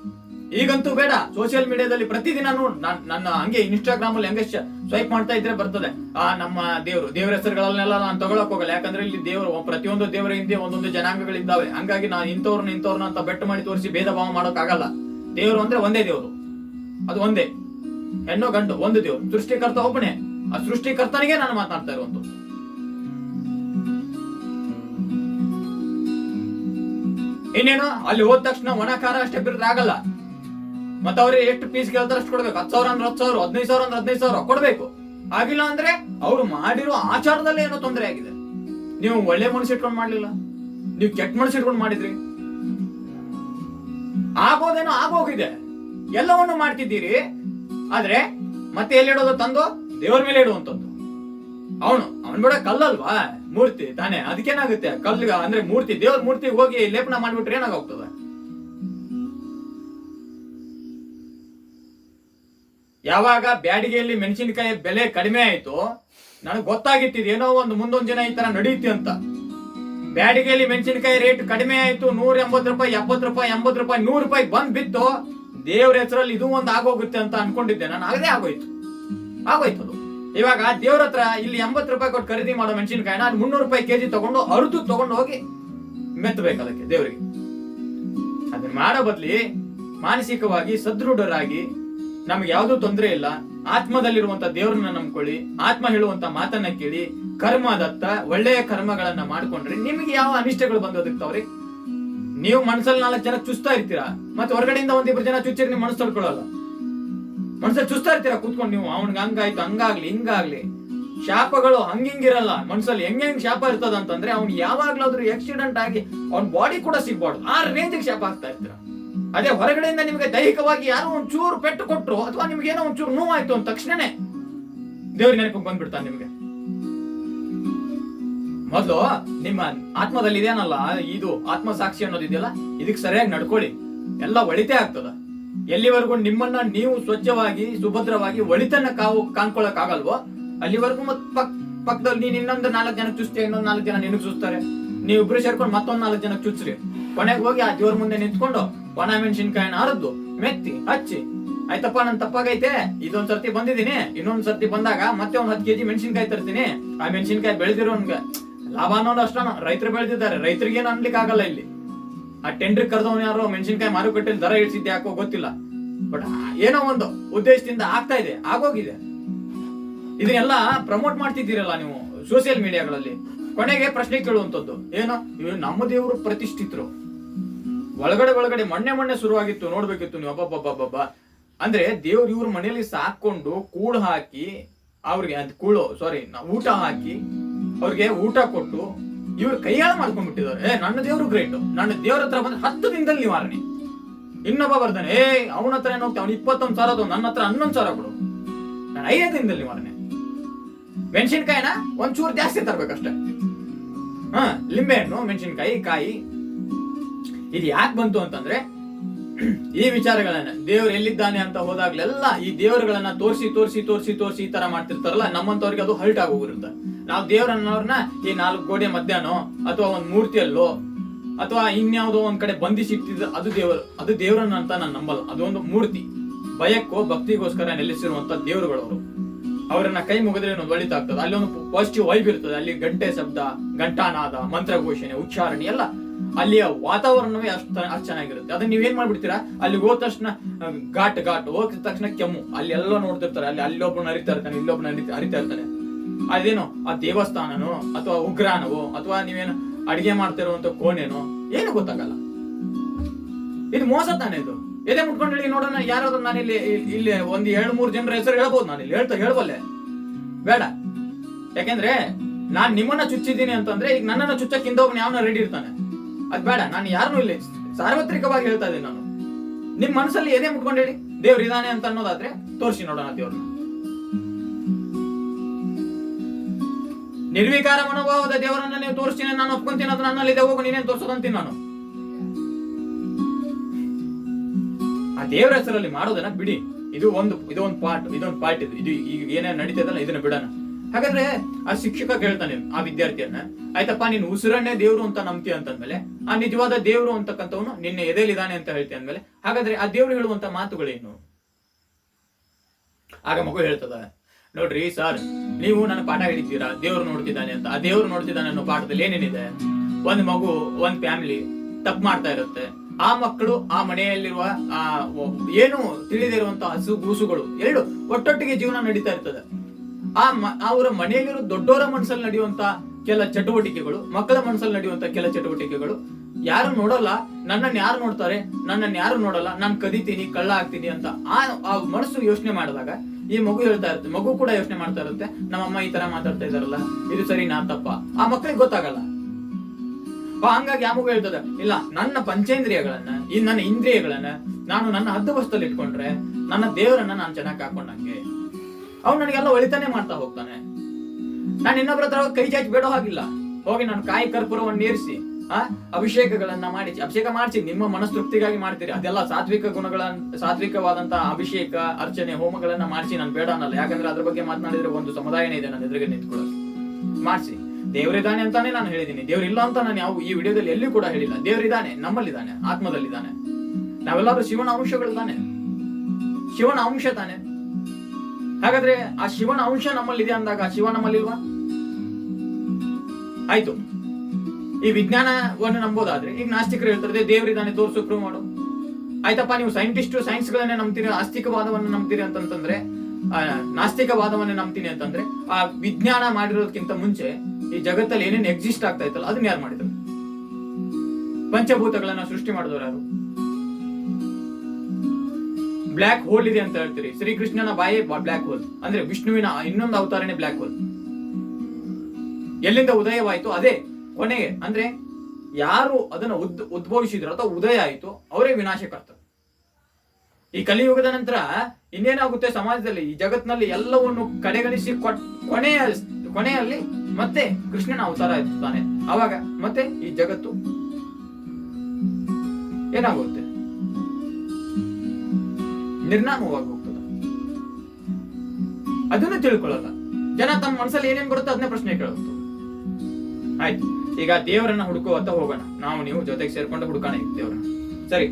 S1: ಈಗಂತೂ ಬೇಡ ಸೋಷಿಯಲ್ ಮೀಡಿಯಾದಲ್ಲಿ ಪ್ರತಿದಿನ ನಾನ್- ನನ್ನ ಹಂಗೆ ಇನ್ಸ್ಟಾಗ್ರಾಮ್ ಅಲ್ಲಿ ಹಂಗೆ ಸ್ವೈಪ್ ಮಾಡ್ತಾ ಇದ್ರೆ ಬರ್ತದೆ. ಆ, ನಮ್ಮ ದೇವರು, ದೇವರ ಹೆಸರುಗಳನ್ನೆಲ್ಲ ನಾನು ತಗೊಳಕ್ ಹೋಗಲ್ಲ. ಯಾಕಂದ್ರೆ ಇಲ್ಲಿ ದೇವರು ಪ್ರತಿಯೊಂದು ದೇವರ ಹಿಂದೆ ಒಂದೊಂದು ಜನಾಂಗಗಳಿದ್ದಾವೆ ಹಂಗಾಗಿ ನಾನು ಇಂಥವ್ರನ್ನ ಇಂಥವ್ರನ್ನ ಅಂತ ಬೆಟ್ಟು ಮಾಡಿ ತೋರಿಸಿ ಭೇದ ಭಾವ ಮಾಡೋಕ್ಕಾಗಲ್ಲ. ದೇವರು ಅಂದ್ರೆ ಒಂದೇ ದೇವರು. ಅದು ಒಂದೇ. ಹೆಣ್ಣು ಗಂಡು, ಒಂದು ದೇವರು. ಸೃಷ್ಟಿಕರ್ತ ಒಬ್ಬನೇ. ಆ ಸೃಷ್ಟಿಕರ್ತನಿಗೆ ನಾನು ಮಾತಾಡ್ತಾ ಇರುವಂತದ್ದು ಇನ್ನೇನು? ಅಲ್ಲಿ ಹೋದ ತಕ್ಷಣ ಒಣ ಖಾರ ಅಷ್ಟೇ ಬಿರಿದ್ರೆ ಆಗಲ್ಲ. ಮತ್ತೆ ಅವ್ರಿಗೆ ಎಷ್ಟು ಪೀಸ್ ಕೇಳ್ತಾರೆ ಅಷ್ಟು ಕೊಡ್ಬೇಕು. ಹತ್ತು ಸಾವಿರ ಅಂದ್ರೆ ಹತ್ತು ಸಾವಿರ, ಹದಿನೈದು ಸಾವಿರ ಅಂದ್ರೆ ಹದಿನೈದು ಸಾವಿರ ಕೊಡ್ಬೇಕು. ಆಗಿಲ್ಲ ಅಂದ್ರೆ ಅವ್ರು ಮಾಡಿರೋ ಆಚಾರದಲ್ಲಿ ಏನೋ ತೊಂದರೆ ಆಗಿದೆ. ನೀವು ಒಳ್ಳೆ ಮನಸ್ಸು ಇಟ್ಕೊಂಡು ಮಾಡ್ಲಿಲ್ಲ? ನೀವು ಕೆಟ್ಟ ಮನಸ್ಸು ಇಟ್ಕೊಂಡು ಮಾಡಿದ್ರಿ? ಆಗೋದೇನೋ ಆಗೋಗಿದೆ. ಎಲ್ಲವನ್ನು ಮಾಡ್ತಿದ್ದೀರಿ. ಆದ್ರೆ ಮತ್ತೆ ಎಲ್ಲಿ ಇಡೋದು ತಂದು? ದೇವರ ಮೇಲೆ ಇಡುವಂತದ್ದು ಅವನು, ಅವನ್ ಬಿಡ ಕಲ್ಲಲ್ವಾ? ಮೂರ್ತಿ, ತಾನೇ? ಅದಕ್ಕೇನಾಗುತ್ತೆ? ಕಲ್ಗ ಅಂದ್ರೆ ಮೂರ್ತಿ, ದೇವ್ರ ಮೂರ್ತಿ ಹೋಗಿ ಲೇಪನ ಮಾಡ್ಬಿಟ್ರೆ ಏನಾಗೋಗ್ತದೆ? ಯಾವಾಗ ಬ್ಯಾಡಿಗೆಯಲ್ಲಿ ಮೆಣಸಿನಕಾಯಿ ಬೆಲೆ ಕಡಿಮೆ ಆಯ್ತು, ನನಗೆ ಗೊತ್ತಾಗಿತ್ತು, ಏನೋ ಒಂದು ಮುಂದೊಂದು ದಿನ ಈ ತರ ನಡೆಯುತ್ತೆ ಅಂತ. ಬ್ಯಾಡಿಗೆಯಲ್ಲಿ ಮೆಣಸಿನಕಾಯಿ ರೇಟ್ ಕಡಿಮೆ ಆಯ್ತು, ನೂರ ಎಂಬತ್ತು ರೂಪಾಯಿ, ಎಪ್ಪತ್ತು ರೂಪಾಯಿ, ಎಂಬತ್ತು ರೂಪಾಯಿ, ನೂರು ರೂಪಾಯಿ ಬಂದ್ ಬಿತ್ತು ದೇವ್ರ ಹೆಸರಲ್ಲಿ ಇದು ಒಂದು ಆಗೋಗುತ್ತೆ ಅಂತ ಅನ್ಕೊಂಡಿದ್ದೆ. ನಾನು ಆಗದೆ ಆಗೋಯ್ತು. ಆಗೋಯ್ತು ಅದು ಇವಾಗ ದೇವ್ರ ಹತ್ರ ಇಲ್ಲಿ ಎಂಬತ್ತು ರೂಪಾಯಿ ಕೊಟ್ಟು ಖರೀದಿ ಮಾಡೋ ಮೆಣಸಿನಕಾಯಿನ ಅಲ್ಲಿ ಮುನ್ನೂರು ರೂಪಾಯಿ ಕೆಜಿ ತಗೊಂಡು ಅರ್ದು ತಗೊಂಡು ಹೋಗಿ ಮೆತ್ತಬೇಕು ಅದಕ್ಕೆ ದೇವರಿಗೆ. ಅದನ್ನ ಮಾಡೋ ಬದ್ಲಿ ಮಾನಸಿಕವಾಗಿ ಸದೃಢರಾಗಿ ನಮ್ಗೆ ಯಾವ್ದೂ ತೊಂದರೆ ಇಲ್ಲ. ಆತ್ಮದಲ್ಲಿರುವಂತ ದೇವ್ರನ್ನ ನಂಬ್ಕೊಳ್ಳಿ, ಆತ್ಮ ಹೇಳುವಂತ ಮಾತನ್ನ ಕೇಳಿ, ಕರ್ಮದತ್ತ ಒಳ್ಳೆಯ ಕರ್ಮಗಳನ್ನ ಮಾಡ್ಕೊಂಡ್ರೆ ನಿಮ್ಗೆ ಯಾವ ಅನಿಷ್ಟಗಳು ಬಂದೋದಿರ್ತಾವ್ರಿ ನೀವು ಮನ್ಸಲ್ಲಿ ನಾಲ್ಕು ಜನ ಚುಸ್ತಾ ಇರ್ತೀರಾ? ಮತ್ತೆ ಹೊರಗಡೆಯಿಂದ ಒಂದಿಬ್ರು ಜನ ಚುಚ್ಚಿರಿ ನೀವು ಮನಸ್ಸು ತಡ್ಕೊಳ್ಳಲ್ಲ ಮನ್ಸಲ್ಲಿ ಚುಸ್ತಾ ಇರ್ತೀರಾ ಕೂತ್ಕೊಂಡು ನೀವು? ಅವ್ನಿಗೆ ಹಂಗಾಯ್ತು, ಹಂಗಾಗ್ಲಿ, ಹಿಂಗಾಗ್ಲಿ. ಶಾಪಗಳು ಹಂಗಿಂಗಿರಲ್ಲ. ಮನ್ಸಲ್ಲಿ ಹೆಂಗ್ ಹೆಂಗ್ ಶಾಪ ಇರ್ತದ ಅಂತಂದ್ರೆ ಅವ್ನು ಯಾವಾಗ್ಲಾದ್ರೂ ಆಕ್ಸಿಡೆಂಟ್ ಆಗಿ ಅವ್ನ ಬಾಡಿ ಕೂಡ ಸಿಗ್ಬಾರ್ದು. ಆ ರೇಂಜಿಗೆ ಶಾಪ ಆಗ್ತಾ ಇರ್ತೀರ? ಅದೇ ಹೊರಗಡೆಯಿಂದ ನಿಮಗೆ ದೈಹಿಕವಾಗಿ ಯಾರೋ ಒಂದ್ ಚೂರು ಪೆಟ್ಟು ಕೊಟ್ರು ಅಥವಾ ನಿಮ್ಗೆ ಏನೋ ಒಂಚೂರು ಚೂರು ನೋವಾಯ್ತು ಅಂದ ತಕ್ಷಣನೇ ದೇವ್ರ ನೆನಪಿಗೆ ಬಂದ್ಬಿಡ್ತಾನೆ ನಿಮ್ಗೆ. ಮೊದಲು ನಿಮ್ಮ ಆತ್ಮದಲ್ಲಿ ಇದೇನಲ್ಲ ಇದು ಆತ್ಮ ಸಾಕ್ಷಿ ಅನ್ನೋದಿದೆಯಲ್ಲ ಇದಕ್ಕೆ ಸರಿಯಾಗಿ ನಡ್ಕೊಳ್ಳಿ. ಎಲ್ಲ ಒಳಿತೇ ಆಗ್ತದ. ಎಲ್ಲಿವರೆಗೂ ನಿಮ್ಮನ್ನ ನೀವು ಸ್ವಚ್ಛವಾಗಿ, ಸುಭದ್ರವಾಗಿ, ಒಳಿತನ್ನ ಕಾವು ಕಾಣ್ಕೊಳಕ್ ಆಗಲ್ವೋ ಅಲ್ಲಿವರೆಗೂ ಮತ್ ಪಕ್ ಪಕ್ಕದಲ್ಲಿ ನೀನ್ ಇನ್ನೊಂದು ನಾಲ್ಕು ಜನ ಚುಸ್ತೀಯ ಇನ್ನೊಂದು ನಾಲ್ಕು ಜನ ನಿನಗ್ ಸುಸ್ತಾರೆ ನೀವು ಇಬ್ರು ಸೇರ್ಕೊಂಡು ಮತ್ತೊಂದ್ ನಾಲ್ಕು ಜನ ಚುಚ್ರಿ. ಕೊನೆಗೆ ಹೋಗಿ ಆ ದೇವ್ರ ಮುಂದೆ ನಿಂತ್ಕೊಂಡು ಒಣ ಮೆಣಸಿನ್ಕಾಯಿನ ಹರಿದು ಮೆತ್ತಿ, ಹಚ್ಚಿ. ಆಯ್ತಪ್ಪ, ನನ್ ತಪ್ಪಾಗೈತೆ. ಇದೊಂದ್ ಸರ್ತಿ ಬಂದಿದ್ದೀನಿ. ಇನ್ನೊಂದ್ ಸರ್ತಿ ಬಂದಾಗ ಮತ್ತೆ ಒಂದ್ ಹತ್ತು ಕೆಜಿ ಮೆಣಸಿನ್ಕಾಯಿ ತರ್ತೀನಿ. ಆ ಮೆಣಸಿನ್ಕಾಯಿ ಬೆಳೆದಿರೋನ್ಗೆ ಲಾಭ ಅನ್ನೋದು ಅಷ್ಟನ. ರೈತರು ಬೆಳೆದಿದ್ದಾರೆ. ರೈತರಿಗೆ ಏನ್ ಅನ್ಲಿಕ್ಕೆ ಆಗಲ್ಲ ಇಲ್ಲಿ. ಆ ಟೆಂಡರ್ ಕರೆದವನು ಯಾರೋ, ಮೆಣಸಿನ್ಕಾಯಿ ಮಾರುಕಟ್ಟೆಯಲ್ಲಿ ದರ ಇಳಿಸಿದ್ದೆ ಯಾಕೋ ಗೊತ್ತಿಲ್ಲ. ಬಟ್ ಏನೋ ಒಂದು ಉದ್ದೇಶದಿಂದ ಆಗ್ತಾ ಇದೆ, ಆಗೋಗಿದೆ. ಇದನ್ನೆಲ್ಲ ಪ್ರಮೋಟ್ ಮಾಡ್ತಿದ್ದೀರಲ್ಲ ನೀವು ಸೋಷಿಯಲ್ ಮೀಡಿಯಾಗಳಲ್ಲಿ ಕೊನೆಗೆ ಪ್ರಶ್ನೆ ಕೇಳುವಂತದ್ದು ಏನೋ? ಇವ್ರು ನಮ್ಮ ದೇವರು ಪ್ರತಿಷ್ಠಿತರು. ಒಳಗಡೆ ಒಳಗಡೆ ಮೊನ್ನೆ ಮೊನ್ನೆ ಶುರುವಾಗಿತ್ತು, ನೋಡ್ಬೇಕಿತ್ತು ನೀವು ಅಬ್ಬಬ್ಬಬ್ಬಬ್ಬ ಅಂದ್ರೆ ದೇವ್ರು ಇವ್ರ ಮನೆಯಲ್ಲಿ ಸಾಕೊಂಡು ಕೂಳು ಹಾಕಿ, ಅವ್ರಿಗೆ, ಅದ್ ಕೂಳು ಸಾರಿ ಊಟ ಹಾಕಿ, ಅವ್ರಿಗೆ ಊಟ ಕೊಟ್ಟು ಇವ್ರು ಕೈಯಾಳ ಮಾಡ್ಕೊಂಡ್ಬಿಟ್ಟಿದ್ದಾರೆ. ಏ, ನನ್ನ ದೇವರು ಗ್ರೇಟ್ ನನ್ನ ದೇವ್ರ ಹತ್ರ ಬಂದ್ರೆ ಹತ್ತು ದಿನದಲ್ಲಿ ನಿವಾರಣೆ ಇನ್ನೊಬ್ಬ ಬರ್ತಾನೆ ಏ, ಅವನ ಹತ್ರ ಏನು ಅವ್ನು ಇಪ್ಪತ್ತೊಂದು ಸಾವಿರ ಅದು ನನ್ನ ಹತ್ರ ಹನ್ನೊಂದು ಸಾವಿರ ಕೊಡು. ನಾನು ಐದೇ ದಿನದಲ್ಲಿ ನಿವಾರಣೆ ಮೆಣಸಿನ್ಕಾಯಿನ ಒಂಚೂರು ಜಾಸ್ತಿ ತರ್ಬೇಕಷ್ಟೆ. ಹಾ ಲಿಂಬೆ ಹಣ್ಣು ಮೆಣಸಿನ್ಕಾಯಿ, ಕಾಯಿ. ಇದು ಯಾಕೆ ಬಂತು ಅಂತಂದ್ರೆ, ಈ ವಿಚಾರಗಳನ್ನ ದೇವ್ರು ಎಲ್ಲಿದ್ದಾನೆ ಅಂತ ಹೋದಾಗ್ಲೆಲ್ಲ ಈ ದೇವರುಗಳನ್ನ ತೋರಿಸಿ ತೋರಿಸಿ ತೋರಿಸಿ ತೋರಿಸಿ ಈ ತರ ಮಾಡ್ತಿರ್ತಾರಲ್ಲ ನಮ್ಮಂತವ್ರಿಗೆ ಅದು ಹಲ್ಟ್ ಆಗೋಗಿರುತ್ತೆ. ನಾವು ದೇವರನ್ನವ್ರನ್ನ ಈ ನಾಲ್ಕು ಗೋಡೆ ಮಧ್ಯಾಹ್ನೋ ಅಥವಾ ಒಂದು ಮೂರ್ತಿಯಲ್ಲೋ ಅಥವಾ ಇನ್ಯಾವುದೋ ಒಂದ್ ಕಡೆ ಬಂಧಿಸಿಟ್ಟಿದ್ದ ಅದು ದೇವರು ಅದು ದೇವರನ್ನ ಅಂತ ನಾನು ನಂಬಲ್ಲ. ಅದು ಒಂದು ಮೂರ್ತಿ. ಭಯಕ್ಕೋ ಭಕ್ತಿಗೋಸ್ಕರ ನೆಲೆಸಿರುವಂತ ಅವರು. ಅವರನ್ನ ಕೈ ಮುಗಿದ್ರೆ ಒಂದು ಒಳಿತಾಗ್ತದೆ ಅಲ್ಲಿ ಒಂದು ಪಾಸಿಟಿವ್ ವೈಬ್ ಇರ್ತದೆ. ಅಲ್ಲಿ ಗಂಟೆ ಶಬ್ದ, ಘಂಟಾನಾದ, ಮಂತ್ರಘೋಷಣೆ, ಉಚ್ಚಾರಣೆ ಎಲ್ಲ ಅಲ್ಲಿಯ ವಾತಾವರಣವೇ ಅಷ್ಟು ಅಷ್ಟು ಚೆನ್ನಾಗಿರುತ್ತೆ. ಅದನ್ನ ನೀವೇನ್ ಮಾಡ್ಬಿಡ್ತೀರಾ? ಅಲ್ಲಿ ಹೋದ ತಕ್ಷಣ, ಘಾಟ್ ಘಾಟ್ ಹೋಗಿದ ತಕ್ಷಣ ಕೆಮ್ಮು. ಅಲ್ಲಿ ಎಲ್ಲ ನೋಡ್ತಿರ್ತಾರೆ. ಅಲ್ಲಿ ಅಲ್ಲೊಬ್ಬನ ಅರಿತಾ ಇರ್ತಾನೆ ಇಲ್ಲೊಬ್ಬನ ಅರಿತಾ ಇರ್ತಾನೆ. ಅದೇನೋ, ಆ ದೇವಸ್ಥಾನನೋ, ಅಥವಾ ಉಗ್ರಾನವೋ, ಅಥವಾ ನೀವೇನು ಅಡಿಗೆ ಮಾಡ್ತಿರುವಂತ ಕೋಣೆನೋ, ಏನು ಗೊತ್ತಾಗಲ್ಲ. ಇದು ಮೋಸ ತಾನೇ ಇದು? ಎದೆ ಮುಟ್ಕೊಂಡು ಹೇಳಿ ನೋಡೋಣ, ಯಾರಾದ್ರೂ ನಾನು ಇಲ್ಲಿ ಇಲ್ಲಿ ಒಂದ್ ಎರಡ್ ಮೂರ್ ಜನರ ಹೆಸರು ಹೇಳ್ಬೋದು ನಾನು ಇಲ್ಲಿ ಹೇಳ್ತಾ ಹೇಳ್ಬಲ್ಲೆ ಬೇಡ. ಯಾಕೆಂದ್ರೆ ನಾನ್ ನಿಮ್ಮನ್ನ ಚುಚ್ಚಿದ್ದೀನಿ ಅಂತಂದ್ರೆ ಈಗ ನನ್ನನ್ನ ಚುಚ್ಚಕ್ ಒಬ್ಬನ ಯಾವನ ರೆಡಿ ಇರ್ತಾನೆ. ಅದ್ ಬೇಡ, ನಾನು ಯಾರನ್ನೂ ಇಲ್ಲಿ ಸಾರ್ವತ್ರಿಕವಾಗಿ ಹೇಳ್ತಾ ಇದ್ದೀನಿ ನಾನು. ನಿಮ್ ಮನಸ್ಸಲ್ಲಿ ಎದೆ ಮುಟ್ಕೊಂಡು ಹೇಳಿ ದೇವ್ರ ಇದಾನೆ ಅಂತ ಅನ್ನೋದಾದ್ರೆ ತೋರಿಸಿ ನೋಡೋಣ ದೇವ್ರನ್ನ. ನಿರ್ವಿಕಾರ ಮನೋಭಾವದ ದೇವರನ್ನ ನೀವು ತೋರಿಸ್ತೀನಿ, ನಾನು ಒಪ್ಕೊಂತೀನಿ, ಅದು ನನ್ನಲ್ಲಿದೆ, ಹೋಗು, ನೀನೇನ್ ತೋರಿಸೋದಂತೀನಿ ನಾನು. ಆ ದೇವರ ಹೆಸರಲ್ಲಿ ಮಾಡೋದನ್ನ ಬಿಡಿ. ಇದು ಒಂದು ಇದು ಒಂದು ಪಾರ್ಟ್ ಇದೊಂದು ಪಾರ್ಟ್ ಇದು ಇದು ಈಗ ಏನೇನ್ ನಡೀತದಲ್ಲ, ಇದನ್ನ ಬಿಡೋಣ. ಹಾಗಾದ್ರೆ ಆ ಶಿಕ್ಷಕ ಕೇಳ್ತಾನೆ ಆ ವಿದ್ಯಾರ್ಥಿಯನ್ನ, ಆಯ್ತಪ್ಪ, ನೀನು ಉಸಿರನ್ನೇ ದೇವ್ರು ಅಂತ ನಂಬ್ತೀಯ ಅಂತಂದ್ಮೇಲೆ, ಆ ನಿಜವಾದ ದೇವ್ರು ಅಂತಕ್ಕಂಥವನು ನಿನ್ನೆ ಎದೆಲಿದಾನೆ ಅಂತ ಹೇಳ್ತೀಯ ಅಂದ್ಮೇಲೆ, ಹಾಗಾದ್ರೆ ಆ ದೇವ್ರು ಹೇಳುವಂತ ಮಾತುಗಳೇನು? ಆಗ ಮಗು ಹೇಳ್ತದ ನೋಡ್ರಿ ಸರ್, ನೀವು ನನ್ನ ಪಾಠ ಹಿಡಿತೀರಾ ದೇವ್ರು ನೋಡ್ತಿದ್ದಾನೆ ಅಂತ. ಆ ದೇವ್ರು ನೋಡ್ತಿದ್ದಾನೆ ಅನ್ನೋ ಪಾಠದಲ್ಲಿ ಏನೇನಿದೆ? ಒಂದ್ ಮಗು, ಒಂದ್ ಫ್ಯಾಮಿಲಿ ತಪ್ಪು ಮಾಡ್ತಾ ಇರುತ್ತೆ. ಆ ಮಕ್ಕಳು ಆ ಮನೆಯಲ್ಲಿರುವ, ಆ ಏನು ತಿಳಿದಿರುವಂತ ಹಸು ಗೂಸುಗಳು, ಎರಡು ಒಟ್ಟೊಟ್ಟಿಗೆ ಜೀವನ ನಡೀತಾ ಇರ್ತದೆ. ಆ ಅವರ ಮನೆಯಲ್ಲಿರೋ ದೊಡ್ಡವರ ಮನಸ್ಸಲ್ಲಿ ನಡೆಯುವಂತ ಕೆಲ ಚಟುವಟಿಕೆಗಳು, ಮಕ್ಕಳ ಮನಸ್ಸಲ್ಲಿ ನಡೆಯುವಂತ ಕೆಲ ಚಟುವಟಿಕೆಗಳು, ಯಾರು ನೋಡಲ್ಲ, ನನ್ನನ್ನು ಯಾರು ನೋಡ್ತಾರೆ, ನನ್ನನ್ನು ಯಾರು ನೋಡಲ್ಲ, ನಾನು ಕದಿತೀನಿ, ಕಳ್ಳ ಆಗ್ತೀನಿ ಅಂತ ಆ ಮನಸ್ಸು ಯೋಚನೆ ಮಾಡಿದಾಗ ಈ ಮಗು ಹೇಳ್ತಾ ಇರುತ್ತೆ, ಮಗು ಕೂಡ ಯೋಚನೆ ಮಾಡ್ತಾ ಇರುತ್ತೆ, ನಮ್ಮಮ್ಮ ಈ ತರ ಮಾತಾಡ್ತಾ ಇದಾರಲ್ಲ ಇದು ಸರಿ ನಾ ತಪ್ಪ. ಆ ಮಕ್ಕಳಿಗೆ ಗೊತ್ತಾಗಲ್ಲ. ಹಂಗಾಗಿ ಆ ಮಗು ಹೇಳ್ತದೆ ಇಲ್ಲ, ನನ್ನ ಪಂಚೇಂದ್ರಿಯಗಳನ್ನ, ಈ ನನ್ನ ಇಂದ್ರಿಯಗಳನ್ನ ನಾನು ನನ್ನ ಹದ್ದು ವಸ್ತುಲ್ಲಿ ಇಟ್ಕೊಂಡ್ರೆ ನನ್ನ ದೇವರನ್ನ ನಾನು ಚೆನ್ನಾಗಿ ಹಾಕೊಂಡಂಗೆ ಅವ್ನು ನನಗೆಲ್ಲ ಒಳಿತಾನೆ ಮಾಡ್ತಾ ಹೋಗ್ತಾನೆ. ನಾನು ಇನ್ನೊಬ್ಬರ ಹತ್ರ ಕೈ ಚಾಚಿ ಬೇಡೋ ಹಾಗಿಲ್ಲ. ಹೋಗಿ ನಾನು ಕಾಯಿ ಕರ್ಪೂರವನ್ನು ನೇರಿಸಿ ಆ ಅಭಿಷೇಕಗಳನ್ನ ಮಾಡಿ ಅಭಿಷೇಕ ಮಾಡಿಸಿ, ನಿಮ್ಮ ಮನಸ್ತೃಪ್ತಿಗಾಗಿ ಮಾಡ್ತೀರಿ. ಅದೆಲ್ಲ ಸಾತ್ವಿಕ ಗುಣಗಳ, ಸಾತ್ವಿಕವಾದಂತಹ ಅಭಿಷೇಕ, ಅರ್ಚನೆ, ಹೋಮಗಳನ್ನ ಮಾಡಿಸಿ, ನಾನು ಬೇಡ ಅನ್ನಲ್ಲ. ಯಾಕಂದ್ರೆ ಅದ್ರ ಬಗ್ಗೆ ಮಾತನಾಡಿದ್ರೆ ಒಂದು ಸಮುದಾಯನೇ ಇದೆ, ನನ್ನ ಎದುರಿಗೆ ನಿಂತ್ಕೊಳ್ಳೋದು. ಮಾಡಿಸಿ. ದೇವರಿದ್ದಾನೆ ಅಂತಾನೆ ನಾನು ಹೇಳಿದ್ದೀನಿ. ದೇವರಿಲ್ಲ ಅಂತ ನಾನು ಯಾವ, ಈ ವಿಡಿಯೋದಲ್ಲಿ ಎಲ್ಲಿ ಕೂಡ ಹೇಳಿಲ್ಲ. ದೇವರಿದ್ದಾನೆ, ನಮ್ಮಲ್ಲಿದ್ದಾನೆ, ಆತ್ಮದಲ್ಲಿದ್ದಾನೆ. ನಾವೆಲ್ಲರೂ ಶಿವನ ಅಂಶಗಳು ತಾನೆ ಶಿವನ ಅಂಶ ತಾನೆ. ಹಾಗಾದ್ರೆ ಆ ಶಿವನ ಅಂಶ ನಮ್ಮಲ್ಲಿದೆ ಅಂದಾಗ ಆ ಶಿವ ನಮ್ಮಲ್ಲಿಲ್ವಾ? ಆಯ್ತು. ಈ ವಿಜ್ಞಾನವನ್ನು ನಂಬೋದಾದ್ರೆ, ಈಗ ನಾಸ್ತಿಕರು ಹೇಳ್ತಾರೆ ದೇವರಿದ್ದಾನೆ ತೋರಿಸು ಪ್ರೂವ್ ಮಾಡು. ಆಯ್ತಪ್ಪ, ನೀವು ಸೈಂಟಿಸ್ಟ್ ಸೈನ್ಸ್ ಗಳನ್ನೇ ನಂಬ್ತೀರಿ ಆಸ್ತಿಕವಾದವನ್ನು ನಂಬ್ತೀರಿ ಅಂತಂತಂದ್ರೆ ನಾಸ್ತಿಕವಾದವನ್ನೇ ನಂಬ್ತೀನಿ ಅಂತಂದ್ರೆ, ಆ ವಿಜ್ಞಾನ ಮಾಡಿರೋದಕ್ಕಿಂತ ಮುಂಚೆ ಈ ಜಗತ್ತಲ್ಲಿ ಏನೇನು ಎಕ್ಸಿಸ್ಟ್ ಆಗ್ತಾ ಇತ್ತಲ್ಲ, ಅದನ್ನ ಯಾರು ಮಾಡಿದ್ರು? ಪಂಚಭೂತಗಳನ್ನ ಸೃಷ್ಟಿ ಮಾಡಿದವರು ಯಾರು? ಬ್ಲ್ಯಾಕ್ ಹೋಲ್ ಇದೆ ಅಂತ ಹೇಳ್ತೀರಿ. ಶ್ರೀಕೃಷ್ಣನ ಬಾಯೇ ಬ್ಲ್ಯಾಕ್ ಹೋಲ್. ಅಂದ್ರೆ ವಿಷ್ಣುವಿನ ಇನ್ನೊಂದು ಅವತಾರನೇ ಬ್ಲ್ಯಾಕ್ ಹೋಲ್. ಎಲ್ಲಿಂದ ಉದಯವಾಯಿತು ಅದೇ ಕೊನೆಗೆ ಅಂದ್ರೆ ಯಾರು ಅದನ್ನ ಉದ್ ಉದ್ಭವಿಸಿದ್ರು ಅಥವಾ ಉದಯ ಆಯಿತು, ಅವರೇ ವಿನಾಶಕರ್ತರು. ಈ ಕಲಿಯುಗದ ನಂತರ ಇನ್ನೇನಾಗುತ್ತೆ ಸಮಾಜದಲ್ಲಿ? ಈ ಜಗತ್ತಿನಲ್ಲಿ ಎಲ್ಲವನ್ನು ಕಡೆಗಣಿಸಿ ಕೊನೆಯ ಕೊನೆಯಲ್ಲಿ ಮತ್ತೆ ಕೃಷ್ಣನ ಅವತಾರ ಇರ್ತಾನೆ ಅವಾಗ ಮತ್ತೆ ಈ ಜಗತ್ತು ಏನಾಗುತ್ತೆ? ನಿರ್ನಾಮವಾಗಿ ಹೋಗ್ತದೆ. ಅದನ್ನು ತಿಳ್ಕೊಳ್ಳಲ್ಲ ಜನ ತಮ್ಮ ಮನಸ್ಸಲ್ಲಿ ಏನೇನ್ ಬರುತ್ತೋ ಅದನ್ನೇ ಪ್ರಶ್ನೆ ಕೇಳುತ್ತೆ ಆಯ್ತು. ಈಗ ದೇವರನ್ನ ಹುಡುಕುವತ್ತ ಹೋಗೋಣ. ನಾವು ನೀವು ಜೊತೆಗೆ ಸೇರ್ಕೊಂಡು ಹುಡುಕೋಣ ದೇವರನ್ನ. ಸರಿ.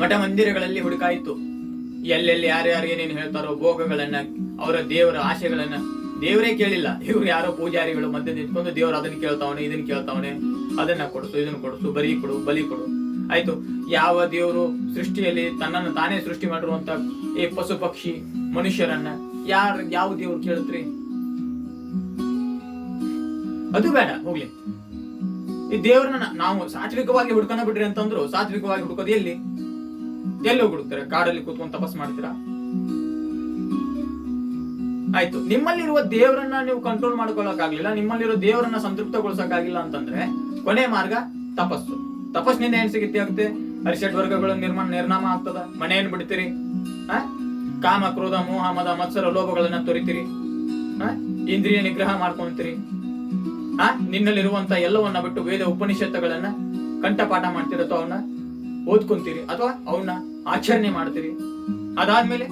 S1: ಮಠ ಮಂದಿರಗಳಲ್ಲಿ ಹುಡುಕಾಯಿತು. ಎಲ್ಲೆಲ್ಲಿ ಯಾರ್ಯಾರು ಏನೇನು ಹೇಳ್ತಾರೋ ಭೋಗಗಳನ್ನ, ಅವರ ದೇವರ ಆಶೆಗಳನ್ನ ದೇವರೇ ಕೇಳಿಲ್ಲ. ಇವ್ರು ಯಾರೋ ಪೂಜಾರಿಗಳು ಮಧ್ಯ ನಿಂತ್ಕೊಂಡು ದೇವ್ರು ಅದನ್ನ ಕೇಳ್ತಾವನೆ, ಇದನ್ನ ಕೇಳ್ತಾವನೆ, ಅದನ್ನ ಕೊಡಿಸು, ಇದನ್ನ ಕೊಡಿಸು, ಬಲಿ ಕೊಡು ಬಲಿ ಕೊಡು. ಆಯ್ತು. ಯಾವ ದೇವರು ಸೃಷ್ಟಿಯಲ್ಲಿ ತನ್ನನ್ನು ತಾನೇ ಸೃಷ್ಟಿ ಮಾಡಿರುವಂತ ಈ ಪಶು ಪಕ್ಷಿ ಮನುಷ್ಯರನ್ನ ಯಾರು, ಯಾವ ದೇವ್ರು ಕೇಳುತ್ರಿ? ಅದು ಬೇಡ, ಹೋಗ್ಲಿ. ಈ ದೇವ್ರನ್ನ ನಾವು ಸಾತ್ವಿಕವಾಗಿ ಹುಡ್ಕೊಂಡ ಬಿಡ್ರಿ ಅಂತಂದ್ರು ಸಾತ್ವಿಕವಾಗಿ ಹುಡುಕೋದು ಎಲ್ಲಿ? ಎಲ್ಲಿ ಹೋಗಿ ಹುಡುಕ್ತಾರೆ ಕಾಡಲ್ಲಿ ಕೂತ್ಕೊಂಡು ತಪಸ್ ಮಾಡ್ತೀರಾ? ಆಯ್ತು, ನಿಮ್ಮಲ್ಲಿರುವ ದೇವರನ್ನ ನೀವು ಕಂಟ್ರೋಲ್ ಮಾಡ್ಕೊಳ್ಳೋಕಾಗ್ಲಿಲ್ಲ ನಿಮ್ಮಲ್ಲಿರೋ ದೇವರನ್ನ ಸಂತೃಪ್ತಗೊಳಿಸಕ್ಕಾಗಿಲ್ಲ ಅಂತಂದ್ರೆ ಕೊನೆ ಮಾರ್ಗ ತಪಸ್ಸು. ತಪಸ್ನಿಂದ ಏನ್ ಸಿಗುತ್ತೆ ಆಗುತ್ತೆ ಅರಿಷಡ್ ವರ್ಗಗಳ ನಿರ್ಮಾಣ ನಿರ್ನಾಮ ಆಗ್ತದ? ಮನೆಯನ್ನು ಬಿಡ್ತೀರಿ? ಕಾಮ, ಕ್ರೋಧ, ಮೋಹ, ಮದ, ಮತ್ಸರ, ಲೋಭಗಳನ್ನ ತೊರಿತೀರಿ? ಇಂದ್ರಿಯ ನಿಗ್ರಹ ಮಾಡ್ಕೊಂತೀರಿ? ಆ ನಿನ್ನಲ್ಲಿರುವಂತ ಎಲ್ಲವನ್ನ ಬಿಟ್ಟು ವೇದ ಉಪನಿಷತ್ತುಗಳನ್ನ ಕಂಠಪಾಠ ಮಾಡ್ತಿರತ್ತೋ ಅವನ್ನ ಓದ್ಕೊಂತೀರಿ ಅಥವಾ ಅವನ್ನ ಆಚರಣೆ ಮಾಡ್ತೀರಿ? ಅದಾದ್ಮೇಲೆ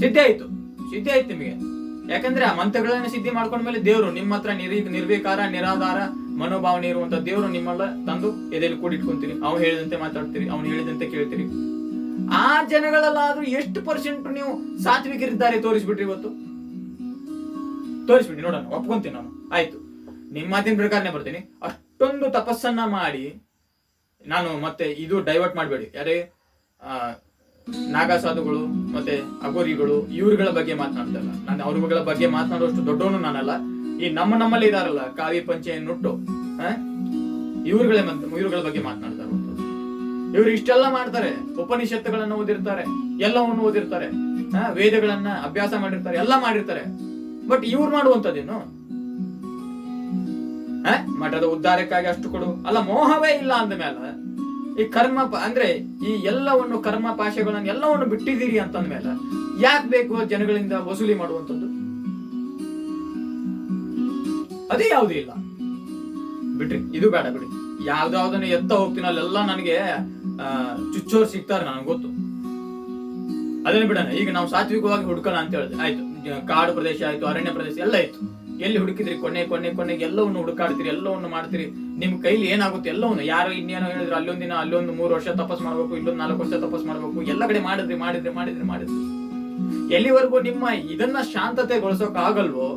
S1: ಸಿದ್ಧಿ ಆಯ್ತು. ಸಿದ್ಧಿ ಆಯ್ತು ನಿಮಗೆ. ಯಾಕಂದ್ರೆ ಆ ಮಂತ್ರಗಳನ್ನ ಸಿದ್ಧಿ ಮಾಡ್ಕೊಂಡ್ಮೇಲೆ ದೇವರು ನಿಮ್ಮ ಹತ್ರ ನಿರ್, ನಿರ್ವಿಕಾರ, ನಿರಾಧಾರ, ಮನೋಭಾವನೆ ಇರುವಂತ ದೇವರು ನಿಮ್ಮಲ್ಲ ತಂದು ಎದೆಯಲ್ಲಿ ಕೂಡಿಟ್ಕೊಂತೀರಿ. ಅವ್ನು ಹೇಳಿದಂತೆ ಮಾತಾಡ್ತೀರಿ, ಅವ್ನು ಹೇಳಿದಂತೆ ಕೇಳ್ತೀರಿ. ಆ ಜನಗಳಲ್ಲಾದ್ರೂ ಎಷ್ಟು ಪರ್ಸೆಂಟ್ ನೀವು ಸಾತ್ವಿಕರಿದ್ದಾರೆ ತೋರಿಸ್ಬಿಟ್ರಿ ಇವತ್ತು? ತೋರಿಸ್ಬಿಡಿ, ನೋಡೋಣ, ಒಪ್ಕೊಂತೀನಿ ನಾನು. ಆಯ್ತು. ನಿಮ್ಮ ಮಾತಿನ ಪ್ರಕಾರನೇ ಬರ್ತೀನಿ. ಅಷ್ಟೊಂದು ತಪಸ್ಸನ್ನ ಮಾಡಿ ನಾನು ಮತ್ತೆ ಇದು ಡೈವರ್ಟ್ ಮಾಡಬೇಡಿ. ಯಾರೇ ನಾಗಸಾಧುಗಳು ಮತ್ತೆ ಅಗೋರಿಗಳು ಇವ್ರಗಳ ಬಗ್ಗೆ ಮಾತನಾಡ್ತಲ್ಲ. ನಾನು ಅವ್ರಗಳ ಬಗ್ಗೆ ಮಾತನಾಡುವಷ್ಟು ದೊಡ್ಡವನು ನಾನಲ್ಲ. ಈ ನಮ್ಮ ನಮ್ಮಲ್ಲಿ ಇದಾರಲ್ಲ ಕಾವಿ ಪಂಚೆ ನುಟ್ಟು ಇವ್ರುಗಳೇ ಇವ್ರಗಳ ಬಗ್ಗೆ ಮಾತನಾಡ್ತಾರೆ ಇವ್ರು ಇಷ್ಟೆಲ್ಲ ಮಾಡ್ತಾರೆ. ಉಪನಿಷತ್ತುಗಳನ್ನ ಓದಿರ್ತಾರೆ, ಎಲ್ಲವನ್ನು ಓದಿರ್ತಾರೆ ವೇದಗಳನ್ನ ಅಭ್ಯಾಸ ಮಾಡಿರ್ತಾರೆ, ಎಲ್ಲ ಮಾಡಿರ್ತಾರೆ. ಬಟ್ ಇವ್ರು ಮಾಡುವಂತದ್ದೇನು ಆ? ಮಠದ ಉದ್ಧಾರಕ್ಕಾಗಿ ಅಷ್ಟು ಕೊಡು. ಅಲ್ಲ, ಮೋಹವೇ ಇಲ್ಲ ಅಂದ ಮೇಲೆ, ಈ ಕರ್ಮ ಅಂದ್ರೆ ಈ ಎಲ್ಲವನ್ನು ಕರ್ಮ ಪಾಶಗಳನ್ನು ಎಲ್ಲವನ್ನು ಬಿಟ್ಟಿದ್ದೀರಿ ಅಂತಂದ ಮೇಲೆ ಯಾಕೆ ಬೇಕು ಜನಗಳಿಂದ ವಸೂಲಿ ಮಾಡುವಂಥದ್ದು? ಅದೇ ಯಾವುದೂ ಇಲ್ಲ. ಬಿಟ್ರಿ ಇದು ಬೇಡ ಬಿಡಿ ಯಾವ್ದಾವ್ದನ್ನ ಎತ್ತ ಹೋಗ್ತೀನಿ ಅಲ್ಲೆಲ್ಲ ನನಗೆ ಚುಚ್ಚೋರು ಸಿಗ್ತಾರೆ ನನಗೆ ಗೊತ್ತು. ಅದನ್ನ ಬಿಡೋಣ. ಈಗ ನಾವು ಸಾತ್ವಿಕವಾಗಿ ಹುಡ್ಕೋಣ ಅಂತ ಹೇಳಿದೆ. ಆಯ್ತು. ಕಾಡು ಪ್ರದೇಶ ಆಯ್ತು, ಅರಣ್ಯ ಪ್ರದೇಶ ಎಲ್ಲ ಇತ್ತು ಎಲ್ಲಿ ಹುಡುಕಿದ್ರಿ? ಕೊನೆ ಕೊನೆ ಕೊನೆಗೆ ಎಲ್ಲವನ್ನು ಹುಡುಕಾಡ್ತೀರಿ, ಎಲ್ಲವನ್ನು ಮಾಡ್ತೀರಿ. ನಿಮ್ ಕೈಲಿ ಏನಾಗುತ್ತೆ? ಎಲ್ಲವನ್ನು. ಯಾರು ಇನ್ನೇನೋ ಹೇಳಿದ್ರು, ಅಲ್ಲೊಂದಿನ ಅಲ್ಲೊಂದು ಮೂರು ವರ್ಷ ತಪಸ್ ಮಾಡ್ಬೇಕು, ಇಲ್ಲೊಂದು ನಾಲ್ಕು ವರ್ಷ ತಪಸ್ ಮಾಡ್ಬೇಕು. ಎಲ್ಲ ಕಡೆ ಮಾಡಿದ್ರಿ ಮಾಡಿದ್ರಿ ಮಾಡಿದ್ರಿ ಮಾಡಿದ್ರಿ. ಎಲ್ಲಿವರೆಗೂ ನಿಮ್ಮ ಇದನ್ನ ಶಾಂತತೆಗೊಳಿಸೋಕ್ ಆಗಲ್ವೋ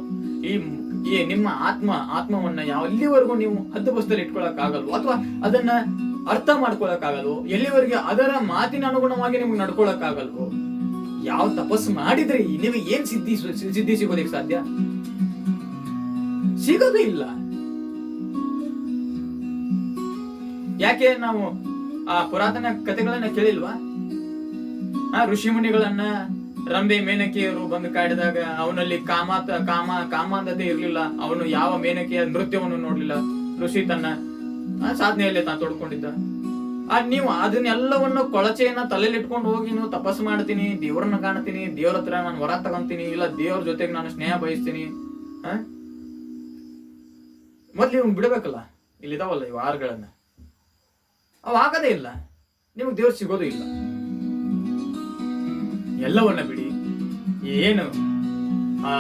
S1: ಈ ಈ ನಿಮ್ಮ ಆತ್ಮ, ಆತ್ಮವನ್ನ ಯಾವ ಎಲ್ಲಿವರೆಗೂ ನೀವು ಹದ್ದುಬಸ್ತಲ್ಲಿ ಇಟ್ಕೊಳಕ್ ಆಗಲ್ವೋ ಅಥವಾ ಅದನ್ನ ಅರ್ಥ ಮಾಡ್ಕೊಳಕ್ ಆಗಲ್ವೋ ಎಲ್ಲಿವರೆಗೆ ಅದರ ಮಾತಿನ ಅನುಗುಣವಾಗಿ ನಿಮ್ಗೆ ನಡ್ಕೊಳಕ್ ಆಗಲ್ವೋ ಯಾವ ತಪಸ್ಸು ಮಾಡಿದ್ರೆ ನಿಮಗೆ ಏನ್ ಸಿದ್ಧಿ ಸಿದ್ಧಿ ಸಿಗೋದಕ್ಕೆ ಸಾಧ್ಯ? ಸಿಗೋದು ಇಲ್ಲ. ಯಾಕೆ ನಾವು ಆ ಪುರಾತನ ಕಥೆಗಳನ್ನ ಕೇಳಿಲ್ವಾ? ಆ ಋಷಿ ಮುನಿಗಳನ್ನ ರಂಬೆ ಮೇನಕೆಯರು ಬಂದು ಕಾಡಿದಾಗ ಅವನಲ್ಲಿ ಕಾಮಾತ ಕಾಮ ಕಾಮಾಂಧತೆ ಇರ್ಲಿಲ್ಲ. ಅವನು ಯಾವ ಮೇನಕೆಯ ನೃತ್ಯವನ್ನು ನೋಡ್ಲಿಲ್ಲ. ಋಷಿ ತನ್ನ ಸಾಧನೆಯಲ್ಲೇ ತಾನು ತೊಡ್ಕೊಂಡಿದ್ದ. ಆ, ನೀವು ಅದನ್ನೆಲ್ಲವನ್ನು ಕೊಳಚೆಯನ್ನ ತಲೆಯಲ್ಲಿ ಇಟ್ಕೊಂಡು ಹೋಗಿ ನೀವು ತಪಸ್ಸು ಮಾಡ್ತೀನಿ, ದೇವ್ರನ್ನ ಕಾಣ್ತೀನಿ, ದೇವ್ರ ಹತ್ರ ನಾನು ವರ ತಗೊಂತೀನಿ, ಇಲ್ಲ ದೇವ್ರ ಜೊತೆಗೆ ನಾನು ಸ್ನೇಹ ಬಯಸ್ತೀನಿ ಹ ಮೊದ್ಲು ಇವ್ನು ಬಿಡಬೇಕಲ್ಲ, ಇಲ್ಲಿದಾವಲ್ಲ ಈ ಆರ್ಗಳನ್ನ ಅವು ಆಗದೇ ಇಲ್ಲ, ನಿಮ್ಗೆ ದೇವ್ರು ಸಿಗೋದು ಇಲ್ಲ. ಎಲ್ಲವನ್ನ ಬಿಡಿ, ಏನು, ಆ,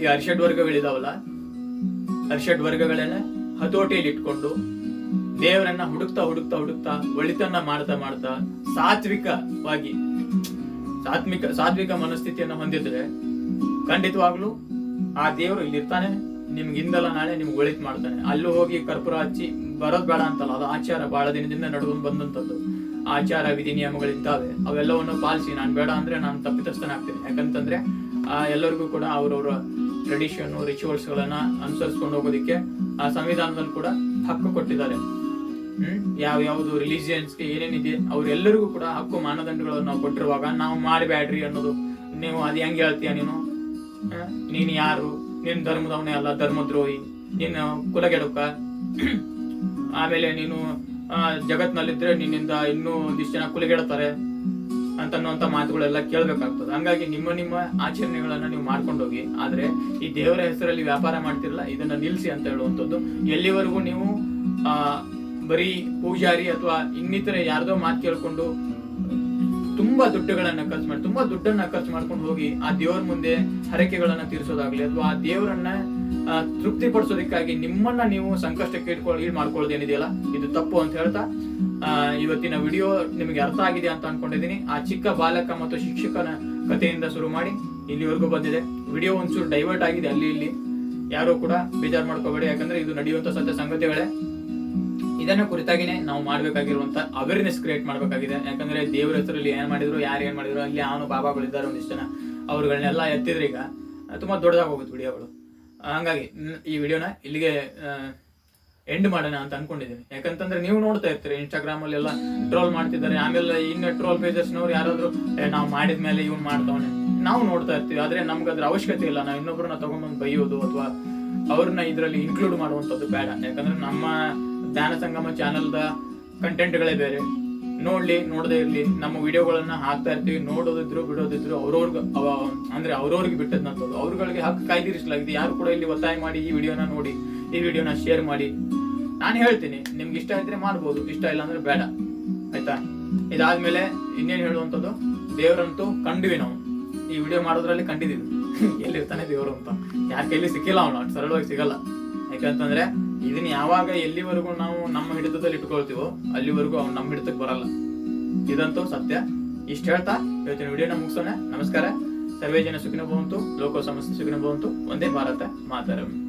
S1: ಈ ಅರ್ಷಡ್ ವರ್ಗಗಳಿದಾವಲ್ಲ, ಅರ್ಷಡ್ ವರ್ಗಗಳೆಲ್ಲ ಹತೋಟಿಯಲ್ಲಿ ಇಟ್ಕೊಂಡು ದೇವರನ್ನ ಹುಡುಕ್ತಾ ಹುಡುಕ್ತಾ ಹುಡುಕ್ತಾ, ಒಳಿತನ್ನ ಮಾಡ್ತಾ ಮಾಡ್ತಾ, ಸಾತ್ವಿಕವಾಗಿ ಸಾತ್ವಿಕ ಸಾತ್ವಿಕ ಮನಸ್ಥಿತಿಯನ್ನು ಹೊಂದಿದ್ರೆ ಖಂಡಿತವಾಗ್ಲೂ ಆ ದೇವರು ಇಲ್ಲಿ ಇರ್ತಾನೆ ನಿಮ್ಗಿಂದಲ್ಲ ನಾಳೆ ನಿಮ್ಗೆ ಒಳಿತು ಮಾಡ್ತಾನೆ. ಅಲ್ಲೂ ಹೋಗಿ ಕರ್ಪೂರ ಹಚ್ಚಿ, ಬರೋದ್ ಬೇಡ ಅಂತಲ್ಲ, ಅದು ಆಚಾರ. ಬಹಳ ದಿನದಿಂದ ನಡ್ಕೊಂಡು ಬಂದಂತದ್ದು ಆಚಾರ, ವಿಧಿ ನಿಯಮಗಳಿದ್ದಾವೆ ಅವೆಲ್ಲವನ್ನು ಪಾಲಿಸಿ, ನಾನು ಬೇಡ ಅಂದ್ರೆ ನಾನು ತಪ್ಪಿತಸ್ಥನಾಗ್ತೀನಿ ಯಾಕಂತಂದ್ರೆ, ಆ, ಎಲ್ಲರಿಗೂ ಕೂಡ ಅವ್ರವ್ರ ಟ್ರೆಡಿಷನ್ ರಿಚುವಲ್ಸ್ ಗಳನ್ನ ಅನುಸರಿಸ್ಕೊಂಡು ಹೋಗೋದಕ್ಕೆ ಆ ಸಂವಿಧಾನದಲ್ಲಿ ಕೂಡ ಹಕ್ಕು ಕೊಟ್ಟಿದ್ದಾರೆ. ಯಾವ ಯಾವ್ದು ರಿಲಿಜಿಯನ್ಸ್ಗೆ ಏನೇನಿದೆ, ಅವ್ರೆಲ್ಲರಿಗೂ ಕೂಡ ಹಕ್ಕು ಮಾನದಂಡಗಳನ್ನು ನಾವು ಕೊಟ್ಟಿರುವಾಗ ನಾವು ಮಾಡಬೇಡ್ರಿ ಅನ್ನೋದು. ನೀವು ಅದು ಹೆಂಗೆ ಹೇಳ್ತೀಯ ನೀನು? ನೀನು ಯಾರು? ಏನು ಧರ್ಮದವನೇ ಅಲ್ಲ, ಧರ್ಮದ್ರೋಹಿ. ನೀನು ಕುಲಗೆಡುಕ. ಆಮೇಲೆ ನೀನು ಜಗತ್ನಲ್ಲಿದ್ರೆ ನಿನ್ನಿಂದ ಇನ್ನೂ ಒಂದಿಷ್ಟು ಜನ ಕುಲಗೆಡ್ತಾರೆ ಅಂತನ್ನುವಂತ ಮಾತುಗಳೆಲ್ಲ ಕೇಳಬೇಕಾಗ್ತದೆ. ಹಂಗಾಗಿ ನಿಮ್ಮ ನಿಮ್ಮ ಆಚರಣೆಗಳನ್ನ ನೀವು ಮಾಡ್ಕೊಂಡೋಗಿ, ಆದ್ರೆ ಈ ದೇವರ ಹೆಸರಲ್ಲಿ ವ್ಯಾಪಾರ ಮಾಡ್ತಿರಲ್ಲ, ಇದನ್ನ ನಿಲ್ಸಿ ಅಂತ ಹೇಳುವಂಥದ್ದು. ಎಲ್ಲಿವರೆಗೂ ನೀವು ಬರೀ ಪೂಜಾರಿ ಅಥವಾ ಇನ್ನಿತರ ಯಾರ್ದೋ ಮಾತು ಕೇಳ್ಕೊಂಡು ತುಂಬಾ ದುಡ್ಡುಗಳನ್ನ ಖರ್ಚು ಮಾಡಿ, ತುಂಬಾ ದುಡ್ಡನ್ನ ಖರ್ಚು ಮಾಡ್ಕೊಂಡು ಹೋಗಿ ಆ ದೇವರ ಮುಂದೆ ಹರಕೆಗಳನ್ನ ತೀರಿಸೋದಾಗ್ಲಿ ಅಥವಾ ಆ ದೇವರನ್ನ ತೃಪ್ತಿ ಪಡಿಸೋದಕ್ಕಾಗಿ ನಿಮ್ಮನ್ನ ನೀವು ಸಂಕಷ್ಟಕ್ಕೆ ಇಟ್ಕೊಳ್ಳಿ ಈಡ್ ಮಾಡ್ಕೊಳ್ಳೋದೇನಿದೆಯಲ್ಲ ಇದು ತಪ್ಪು ಅಂತ ಹೇಳ್ತಾ ಇವತ್ತಿನ ವಿಡಿಯೋ ನಿಮಗೆ ಅರ್ಥ ಆಗಿದೆ ಅಂತ ಅನ್ಕೊಂಡಿದ್ದೀನಿ. ಆ ಚಿಕ್ಕ ಬಾಲಕ ಮತ್ತು ಶಿಕ್ಷಕನ ಕಥೆಯಿಂದ ಶುರು ಮಾಡಿ ಇಲ್ಲಿವರೆಗೂ ಬಂದಿದೆ. ವಿಡಿಯೋ ಒಂಚೂರು ಡೈವರ್ಟ್ ಆಗಿದೆ ಅಲ್ಲಿ ಇಲ್ಲಿ. ಯಾರು ಕೂಡ ಬೇಜಾರು ಮಾಡ್ಕೋಬೇಡಿ. ಯಾಕಂದ್ರೆ ಇದು ನಡೆಯುವಂತ ಸತ್ಯ ಸಂಗತಿಗಳೇ. ಇದನ್ನ ಕುರಿತಾಗಿನೇ ನಾವು ಮಾಡ್ಬೇಕಾಗಿರುವಂತ ಅವೇರ್ನೆಸ್ ಕ್ರಿಯೇಟ್ ಮಾಡ್ಬೇಕಾಗಿದೆ. ಯಾಕಂದ್ರೆ ದೇವ್ರ ಹೆಸರಲ್ಲಿ ಏನ್ ಮಾಡಿದ್ರು ಯಾರು ಏನ್ ಮಾಡಿದ್ರು ಅಲ್ಲಿ ಅವನು ಬಾಬಾಗಳಿದ್ದಾರೆ ಒಂದಿಷ್ಟು ಜನ ಅವ್ರುಗಳನ್ನೆಲ್ಲ ಎತ್ತಿದ್ರೆ ಈಗ. ತುಂಬಾ ದೊಡ್ಡದಾಗಿ ಹೋಗುತ್ತೆ ವಿಡಿಯೋಗಳು. ಹಂಗಾಗಿ ಈ ವಿಡಿಯೋನ ಇಲ್ಲಿಗೆ ಎಂಡ್ ಮಾಡೋಣ ಅಂತ ಅನ್ಕೊಂಡಿದ್ದೀನಿ ಯಾಕಂತಂದ್ರೆ ನೀವು ನೋಡ್ತಾ ಇರ್ತೀರಿ ಇನ್ಸ್ಟಾಗ್ರಾಮ್ ಅಲ್ಲಿ ಎಲ್ಲ ಟ್ರೋಲ್ ಮಾಡ್ತಿದ್ದಾರೆ. ಆಮೇಲೆ ಇನ್ನು ಟ್ರೋಲ್ ಪೇಜಸ್ನವ್ರು ಯಾರಾದ್ರೂ "ಏ, ನಾವು ಮಾಡಿದ ಮೇಲೆ ಇವ್ನು ಮಾಡ್ತಾವನೆ. ನಾವು ನೋಡ್ತಾ ಇರ್ತೀವಿ ಆದ್ರೆ ನಮ್ಗೆ ಅದ್ರ ಅವಶ್ಯಕತೆ ಇಲ್ಲ. ನಾವು ಇನ್ನೊಬ್ಬರನ್ನ ತಗೊಂಡ್ಬಂದು ಬೈಯೋದು ಅಥವಾ ಅವ್ರನ್ನ ಇದರಲ್ಲಿ ಇನ್ಕ್ಲೂಡ್ ಮಾಡುವಂಥದ್ದು ಬೇಡ. ಯಾಕಂದ್ರೆ ನಮ್ಮ ಧ್ಯಾನ ಸಂಗಮ ಚಾನಲ್ದ ಕಂಟೆಂಟ್ಗಳೇ ಬೇರೆ. ನೋಡ್ಲಿ, ನೋಡದೇ ಇರ್ಲಿ, ನಮ್ಮ ವಿಡಿಯೋಗಳನ್ನ ಹಾಕ್ತಾ ಇರ್ತೀವಿ. ನೋಡೋದಿದ್ರು, ಬಿಡೋದಿದ್ರು, ಅವ್ರವ್ರಿಗೆ ಅವ, ಅಂದ್ರೆ ಅವ್ರವ್ರಿಗೆ ಬಿಟ್ಟದ್ನಂತದ್ದು ಅವ್ರಗಳಿಗೆ ಹಕ್ಕು ಕಾಯ್ದಿರಿಸಲಾಗಿದೆ. ಯಾರು ಕೂಡ ಇಲ್ಲಿ ಒತ್ತಾಯ ಮಾಡಿ ಈ ವಿಡಿಯೋನ ನೋಡಿ, ಈ ವಿಡಿಯೋನ ಶೇರ್ ಮಾಡಿ. ನಾನು ಹೇಳ್ತೀನಿ, ನಿಮ್ಗೆ ಇಷ್ಟ ಇದ್ರೆ ಮಾಡ್ಬೋದು. ಇಷ್ಟ ಇಲ್ಲ ಅಂದ್ರೆ ಬೇಡ. ಆಯ್ತಾ? ಇದಾದ್ಮೇಲೆ ಇನ್ನೇನು ಹೇಳುವಂಥದ್ದು? ದೇವರಂತೂ ಕಂಡ್ವಿ ನಾವು. ಈ ವಿಡಿಯೋ ಮಾಡೋದ್ರಲ್ಲಿ ಕಂಡಿದ್ದೀವಿ ಎಲ್ಲಿರ್ತಾನೆ ದೇವರು ಅಂತ. ಯಾಕೆ ಎಲ್ಲಿ ಸಿಕ್ಕಿಲ್ಲ ಅವನು. ಸರಳವಾಗಿ ಸಿಗಲ್ಲ. ಯಾಕಂತಂದ್ರೆ ಇದನ್ನ ಯಾವಾಗ ಎಲ್ಲಿವರೆಗೂ ನಾವು ನಮ್ಮ ಹಿಡಿತದಲ್ಲಿ ಇಟ್ಕೊಳ್ತೀವೋ ಅಲ್ಲಿವರೆಗೂ ಅವ್ನು ನಮ್ಮ ಹಿಡಿತಕ್ಕೆ ಬರಲ್ಲ. ಇದಂತೂ ಸತ್ಯ. ಇಷ್ಟು ಹೇಳ್ತಾ ಇವತ್ತಿನ ವಿಡಿಯೋನ ಮುಗಿಸೋಣ. ನಮಸ್ಕಾರ. ಸರ್ವೇ ಜನ ಸುಖಿನ ಭವಂತು, ಲೋಕ ಸಮಸ್ಯೆ ಸುಖಿನ ಭವಂತು. ಒಂದೇ ಭಾರತ, ಮಾತರಂ.